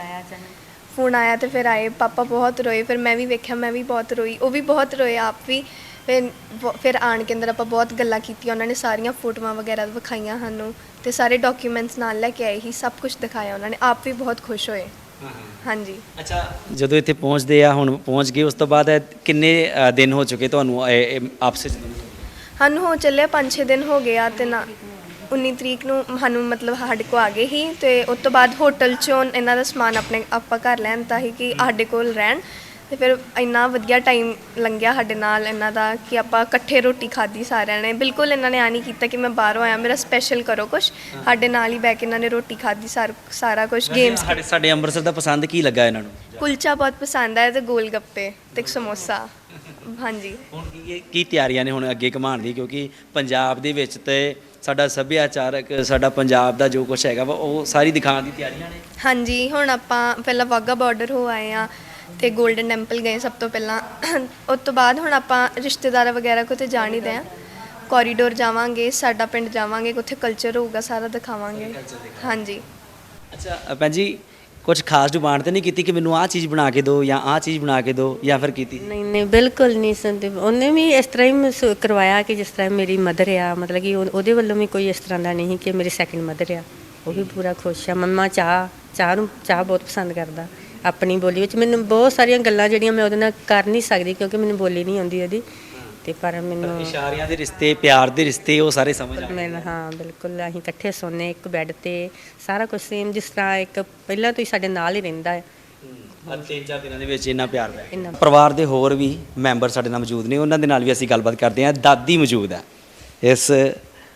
ਫੋਨ ਆਇਆ ਤੇ ਫਿਰ ਆਏ ਪਾਪਾ ਬਹੁਤ ਰੋਏ ਫਿਰ ਮੈਂ ਵੀ ਵੇਖਿਆ ਮੈਂ ਵੀ ਬਹੁਤ ਰੋਈ ਉਹ ਵੀ ਬਹੁਤ ਰੋਏ ਆਪ ਵੀ। ਫਿਰ ਬ- ਫਿਰ ਆਣ ਕੇ ਅੰਦਰ ਆਪਾਂ ਬਹੁਤ ਗੱਲਾਂ ਕੀਤੀਆਂ ਉਹਨਾਂ ਨੇ ਸਾਰੀਆਂ ਫੋਟੋਆਂ ਵਗੈਰਾ ਵਿਖਾਈਆਂ ਸਾਨੂੰ ਤੇ ਸਾਰੇ ਡਾਕੂਮੈਂਟਸ ਨਾਲ ਲੈ ਕੇ ਆਏ ਹੀ ਸਭ ਕੁਝ ਦਿਖਾਇਆ ਉਹਨਾਂ ਨੇ ਆਪ ਵੀ ਬਹੁਤ ਖੁਸ਼ ਹੋਏ। ਹਾਂਜੀ। ਅੱਛਾ। ਜਦੋਂ ਇੱਥੇ ਪਹੁੰਚਦੇ ਆ ਹੁਣ ਪਹੁੰਚ ਗਏ ਉਸ ਤੋਂ ਬਾਅਦ ਇਹ ਕਿੰਨੇ ਅ, ਦਿਨ ਹੋ ਚੁੱਕੇ ਤੁਹਾਨੂੰ ਇਹ- ਇਹ ਆਪਸੇ ਜਦੋਂ ਸਾਨੂੰ ਹੋ ਚੱਲਿਆ 5-6 ਦਿਨ ਹੋ ਗਏ ਆ ਤੇ ਨਾ 19 ਤਰੀਕ ਨੂੰ ਸਾਨੂੰ ਮਤਲਬ ਸਾਡੇ ਕੋ ਆ ਗਏ ਹੀ ਤੇ ਉਸ ਤੋਂ ਬਾਅਦ ਹੋਟਲ ਚੋਂ ਇਹਨਾਂ ਦਾ ਸਮਾਨ ਆਪਣੇ ਆਪਾਂ ਘਰ ਲੈਣ ਤਾਂ ਹੀ ਕਿ ਸਾਡੇ ਕੋਲ ਰਹਿਣ। ਤੇ ਫਿਰ ਇੰਨਾ ਵਧੀਆ ਟਾਈਮ ਲੰਘਿਆ ਸਾਡੇ ਨਾਲ ਇਹਨਾਂ ਦਾ ਕਿ ਆਪਾਂ ਇਕੱਠੇ ਰੋਟੀ ਖਾਧੀ ਸਾਰਿਆਂ ਨੇ। ਬਿਲਕੁਲ ਇਹਨਾਂ ਨੇ ਆ ਨਹੀਂ ਕੀਤਾ ਕਿ ਮੈਂ ਬਾਹਰੋਂ ਆਇਆ ਮੇਰਾ ਸਪੈਸ਼ਲ ਕਰੋ ਕੁਝ ਸਾਡੇ ਨਾਲ ਹੀ ਬੈ ਕੇ ਇਹਨਾਂ ਨੇ ਰੋਟੀ ਖਾਧੀ ਸਾਰ- ਸਾਰਾ ਕੁਝ ਗੇਮਸ ਸਾਡੇ ਸਾਡੇ ਅੰਮ੍ਰਿਤਸਰ ਦਾ ਪਸੰਦ ਕੀ ਲੱਗਾ ਇਹਨਾਂ ਨੂੰ? ਕੁਲਚਾ ਬਹੁਤ ਪਸੰਦ ਆਇਆ ਤੇ ਗੋਲ ਗੱਪੇ ਤੇ ਸਮੋਸਾ। ਹਾਂਜੀ। ਹੁਣ ਕੀ ਇਹ- ਕੀ ਤਿਆਰੀਆਂ ਨੇ ਹੁਣ ਅੱਗੇ ਕਮਾਉਣ ਦੀ? ਕਿਉਂਕਿ ਪੰਜਾਬ ਦੇ ਵਿੱਚ ਤੇ ਸਾਡਾ ਸੱਭਿਆਚਾਰਕ ਸਾਡਾ ਪੰਜਾਬ ਦਾ ਜੋ ਕੁਝ ਹੈਗਾ ਵਾ ਉਹ ਸਾਰੀ ਦਿਖਾਉਣ ਦੀ ਤਿਆਰੀਆਂ ਨੇ? ਹਾਂਜੀ ਹੁਣ ਆਪਾਂ ਪਹਿਲਾਂ ਵਾਹਗਾ ਬਾਰਡਰ ਹੋ ਆਏ ਆ ਤੇ 골ਡਨ ਟੈਂਪਲ ਗਏ ਸਭ ਤੋਂ ਪਹਿਲਾਂ। ਉਸ ਤੋਂ ਬਾਅਦ ਹੁਣ ਆਪਾਂ ਰਿਸ਼ਤੇਦਾਰਾਂ ਵਗੈਰਾ ਕੋਲ ਤੇ ਜਾਣ ਹੀ ਦੇ ਆ ਕੋਰੀਡੋਰ ਜਾਵਾਂਗੇ ਸਾਡਾ ਪਿੰਡ ਜਾਵਾਂਗੇ ਉੱਥੇ ਕਲਚਰ ਹੋਊਗਾ ਸਾਰਾ ਦਿਖਾਵਾਂਗੇ। ਹਾਂਜੀ। ਅੱਛਾ ਅ, ਭੈਣ ਜੀ ਕੁਝ ਖਾਸ ਡਿਮਾਂਡ ਤੇ ਨਹੀਂ ਕੀਤੀ ਕਿ ਮੈਨੂੰ ਆਹ ਚੀਜ਼ ਬਣਾ ਕੇ ਦਿਓ ਜਾਂ ਆਹ ਚੀਜ਼ ਬਣਾ ਕੇ ਦਿਓ ਜਾਂ ਫਿਰ ਕੀਤੀ? ਨਹੀਂ ਨਹੀਂ, ਬਿਲਕੁਲ ਨਹੀਂ ਸੰਦੀਪ। ਉਹਨੇ ਵੀ ਇਸ ਤਰ੍ਹਾਂ ਹੀ ਮਹਿਸੂ- ਕਰਵਾਇਆ ਕਿ ਜਿਸ ਤਰ੍ਹਾਂ ਮੇਰੀ ਮਦਰ ਆ, ਮਤਲਬ ਕਿ ਉਹ- ਉਹਦੇ ਵੱਲੋਂ ਵੀ ਕੋਈ ਇਸ ਤਰ੍ਹਾਂ ਦਾ ਨਹੀਂ ਕਿ ਮੇਰੀ ਸੈਕਿੰਡ ਮਦਰ ਆ। ਉਹ ਵੀ ਪੂਰਾ ਖੁਸ਼ ਆ। ਮੰਮਾ ਚਾਹ ਚਾਹ ਨੂੰ, ਚਾਹ ਬਹੁਤ ਪਸੰਦ ਕਰਦਾ, ਆਪਣੀ ਬੋਲੀ ਵਿੱਚ। ਮੈਨੂੰ ਬਹੁਤ ਸਾਰੀਆਂ ਗੱਲਾਂ ਜਿਹੜੀਆਂ ਮੈਂ ਉਹਦੇ ਨਾਲ ਕਰ ਨਹੀਂ ਸਕਦੀ ਕਿਉਂਕਿ ਮੈਨੂੰ ਬੋਲੀ ਨਹੀਂ ਆਉਂਦੀ ਉਹਦੀ। ਤੇ ਪਰ ਮੈਨੂੰ ਇਸ਼ਾਰਿਆਂ ਦੇ ਰਿਸ਼ਤੇ ਪਿਆਰ ਦੇ ਰਿਸ਼ਤੇ ਉਹ ਸਾਰੇ ਸਮਝ ਆ ਮੈਂ ਹਾਂ ਬਿਲਕੁਲ ਅਸੀਂ ਇਕੱਠੇ ਸੋਨੇ ਇੱਕ ਬੈੱਡ ਤੇ ਸਾਰਾ ਕੁਝ ਸੇਮ ਜਿਸ ਤਰ੍ਹਾਂ ਇੱਕ ਪਹਿਲਾਂ ਤੋਂ ਹੀ ਸਾਡੇ ਨਾਲ ਹੀ ਰਹਿੰਦਾ ਹੈ। ਅੱਜ ਤਿੰਨ ਚਾਰ ਦਿਨਾਂ ਦੇ ਵਿੱਚ ਇੰਨਾ ਪਿਆਰ ਇੰਨਾ ਪਰਿਵਾਰ ਦੇ ਹੋਰ ਵੀ ਮੈਂਬਰ ਸਾਡੇ ਨਾਲ ਮੌਜੂਦ ਨੇ ਉਹਨਾਂ ਦੇ ਨਾਲ ਵੀ ਅਸੀਂ ਗੱਲਬਾਤ ਕਰਦੇ ਹਾਂ। ਦਾਦੀ ਮੌਜੂਦ ਹੈ। ਇਸ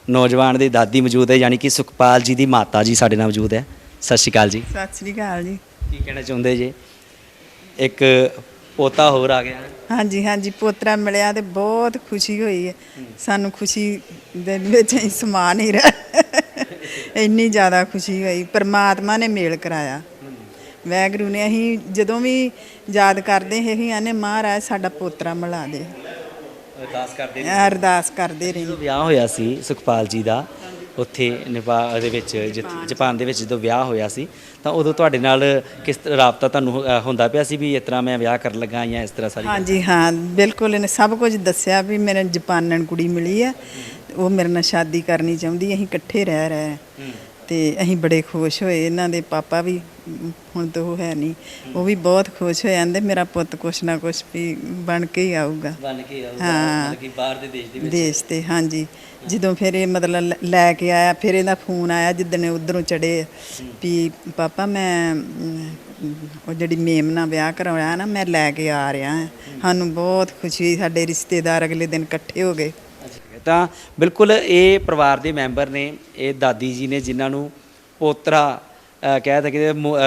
ਨੌਜਵਾਨ ਦੀ ਦਾਦੀ ਮੌਜੂਦ ਹੈ ਯਾਨੀ ਕਿ ਸੁਖਪਾਲ ਜੀ ਦੀ ਮਾਤਾ ਜੀ ਸਾਡੇ ਨਾਲ ਮੌਜੂਦ ਹੈ। ਸਤਿ ਸ਼੍ਰੀ ਅਕਾਲ ਜੀ। ਸਤਿ ਸ੍ਰੀ ਅਕਾਲ ਜੀ। ਕੀ ਕਹਿਣਾ ਚਾਹੁੰਦੇ ਜੀ? ਇੱਕ ਪੋਤਾ ਹੋਰ ਆ ਗਿਆ। ਹਾਂਜੀ ਹਾਂਜੀ ਪੋਤਰਾ ਮਿਲਿਆ ਤੇ ਬਹੁਤ ਖੁਸ਼ੀ ਹੋਈ ਹੈ। ਸਾਨੂੰ ਖੁਸ਼ੀ ਦੇ ਵਿੱਚ ਹੀ ਸਮਾ ਨਹੀਂ ਰਿਹਾ ਇੰਨੀ ਜ਼ਿਆਦਾ ਖੁਸ਼ੀ ਹੋਈ। ਪਰਮਾਤਮਾ ਨੇ ਮੇਲ ਕਰਾਇਆ। ਵੈਗਰੂ ਨੇ ਅਸੀਂ ਜਦੋਂ ਵੀ ਯਾਦ ਕਰਦੇ ਹਾਂ ਅਸੀਂ ਆਨੇ ਮਹਾਰਾਜ ਸਾਡਾ ਪੋਤਰਾ ਮਿਲਾ ਦੇ। ਅਰਦਾਸ ਕਰਦੇ ਨੇ ਅਰਦਾਸ ਕਰਦੇ ਰਹੇ ਜਦੋਂ ਵਿਆਹ ਹੋਇਆ ਸੀ ਸੁਖਪਾਲ ਜੀ ਦਾ ਉੱਥੇ ਨੇਪਾਲ ਦੇ ਵਿੱਚ ਜਿੱਥੇ- ਜਾਪਾਨ ਦੇ ਵਿੱਚ ਜਦੋਂ ਵਿਆਹ ਹੋਇਆ ਸੀ ਤਾਂ ਉਦੋਂ ਤੁਹਾਡੇ ਨਾਲ ਕਿਸ ਤਰ੍ਹਾਂ ਰਾਬਤਾ ਤੁਹਾਨੂੰ ਅ, ਹੁੰਦਾ ਪਿਆ ਸੀ ਵੀ ਇਸ ਤਰ੍ਹਾਂ ਮੈਂ ਵਿਆਹ ਕਰਨ ਲੱਗਾ ਜਾਂ ਇਸ ਤਰ੍ਹਾਂ ਸਾਰੀ ਹਾਂਜੀ ਹਾਂ ਬਿਲਕੁਲ ਇਹਨੇ ਸਭ ਕੁਝ ਦੱਸਿਆ ਵੀ ਮੇਰੇ ਜਪਾਨਣ ਕੁੜੀ ਮਿਲੀ ਆ ਉਹ ਮੇਰੇ ਨਾਲ ਸ਼ਾਦੀ ਕਰਨੀ ਚਾਹੁੰਦੀ ਅਸੀਂ ਇਕੱਠੇ ਰਹਿ ਰਹੇ ਹਾਂ। ਤੇ ਅਸੀਂ ਬੜੇ ਖੁਸ਼ ਹੋਏ। ਇਹਨਾਂ ਦੇ ਪਾਪਾ ਵੀ ਹੁਣ ਤਾਂ ਉਹ ਹੈ ਨਹੀਂ। ਉਹ ਵੀ ਬਹੁਤ ਖੁਸ਼ ਹੋਏ। ਜਾਂਦੇ ਮੇਰਾ ਪੁੱਤ ਕੁਛ ਨਾ ਕੁਛ ਵੀ ਬਣ ਕੇ ਹੀ ਆਊਗਾ। ਬਣ ਕੇ ਆਊਗਾ। ਹਾਂ। ਮਤਲਬ ਕਿ ਬਾਹਰ ਦੇ ਦੇਸ਼ ਦੇ ਵਿੱਚ। ਦੇਸ਼ ਤੇ ਹਾਂਜੀ। ਜਦੋਂ ਫਿਰ ਇਹ ਮਤਲਬ ਲੈ- ਲੈ ਕੇ ਆਇਆ ਫਿਰ ਇਹਦਾ ਫੋਨ ਆਇਆ ਜਿੱਦਣ ਉਧਰੋਂ ਚੜੇ ਵੀ ਪਾਪਾ ਮੈਂ ਅਮ, ਉਹ ਜਿਹੜੀ ਮੇਮ ਨਾਲ ਵਿਆਹ ਕਰਾਉਣਾ ਨਾ ਮੈਂ ਲੈ ਕੇ ਆ ਰਿਹਾ ਹਾਂ। ਸਾਨੂੰ ਬਹੁਤ ਖੁਸ਼ੀ ਸਾਡੇ ਰਿਸ਼ਤੇਦਾਰ ਅਗਲੇ ਦਿਨ ਇਕੱਠੇ ਹੋ ਗਏ। ਤਾਂ ਬਿਲਕੁਲ ਇਹ ਪਰਿਵਾਰ ਦੇ ਮੈਂਬਰ ਨੇ, ਇਹ ਦਾਦੀ ਜੀ ਨੇ ਜਿਨ੍ਹਾਂ ਨੂੰ ਪੋਤਰਾ ਕਹਿ ਸਕਦੇ ਮੂ-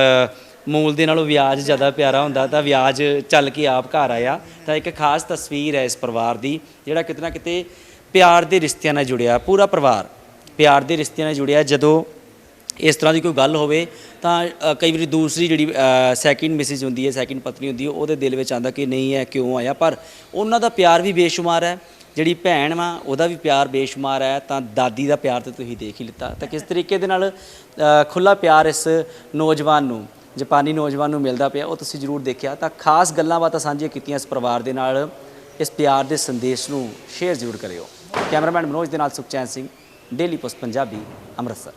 ਮੂਲ ਦੇ ਨਾਲੋਂ ਵਿਆਜ ਜ਼ਿਆਦਾ ਪਿਆਰਾ ਹੁੰਦਾ ਤਾਂ ਵਿਆਜ ਚੱਲ ਕੇ ਆਪ ਘਰ ਆਇਆ। ਤਾਂ ਇੱਕ ਖਾਸ ਤਸਵੀਰ ਹੈ ਇਸ ਪਰਿਵਾਰ ਦੀ, ਜਿਹੜਾ ਕਿਤੇ ਨਾ ਕਿਤੇ ਪਿਆਰ ਦੇ ਰਿਸ਼ਤਿਆਂ ਨਾਲ ਜੁੜਿਆ, ਪੂਰਾ ਪਰਿਵਾਰ ਪਿਆਰ ਦੇ ਰਿਸ਼ਤਿਆਂ ਨਾਲ ਜੁੜਿਆ। ਜਦੋਂ ਇਸ ਤਰ੍ਹਾਂ ਦੀ ਕੋਈ ਗੱਲ ਹੋਵੇ ਤਾਂ ਕਈ ਵਾਰੀ ਦੂਸਰੀ ਜਿਹੜੀ ਸੈਕਿੰਡ ਮਿਸਿਸ ਹੁੰਦੀ ਹੈ ਸੈਕਿੰਡ ਪਤਨੀ ਹੁੰਦੀ ਹੈ, ਉਹਦੇ ਦਿਲ ਵਿੱਚ ਆਂਦਾ ਕਿ ਨਹੀਂ ਹੈ ਕਿਉਂ ਆਇਆ? ਪਰ ਉਹਨਾਂ ਦਾ ਪਿਆਰ ਵੀ ਬੇਸ਼ੁਮਾਰ ਹੈ। ਜਿਹੜੀ ਭੈਣ ਵਾ ਉਹਦਾ ਵੀ ਪਿਆਰ ਬੇਸ਼ੁਮਾਰ ਹੈ ਤਾਂ ਦਾਦੀ ਦਾ ਪਿਆਰ ਤੇ ਤੁਸੀਂ ਦੇਖ ਹੀ ਲਿੱਤਾ। ਤਾਂ ਕਿਸ ਤਰੀਕੇ ਦੇ ਨਾਲ ਅ, ਖੁੱਲਾ ਪਿਆਰ ਇਸ ਨੌਜਵਾਨ ਨੂੰ ਜਾਪਾਨੀ ਨੌਜਵਾਨ ਨੂੰ ਮਿਲਦਾ ਪਿਆ ਉਹ ਤੁਸੀਂ ਜ਼ਰੂਰ ਦੇਖਿਆ। ਤਾਂ ਖਾਸ ਗੱਲਾਂ ਬਾਤਾਂ ਸਾਂਝੀਆਂ ਕੀਤੀਆਂ ਇਸ ਪਰਿਵਾਰ ਦੇ ਨਾਲ ਇਸ ਪਿਆਰ ਦੇ ਸੰਦੇਸ਼ ਨੂੰ ਸ਼ੇਅਰ ਜ਼ਰੂਰ ਕਰਿਓ। ਕੈਮਰਾਮੈਨ ਮਨੋਜ ਦੇ ਨਾਲ ਸੁਖਚੈਨ ਸਿੰਘ ਡੇਲੀ ਪੋਸਟ ਪੰਜਾਬੀ ਅੰਮ੍ਰਿਤਸਰ।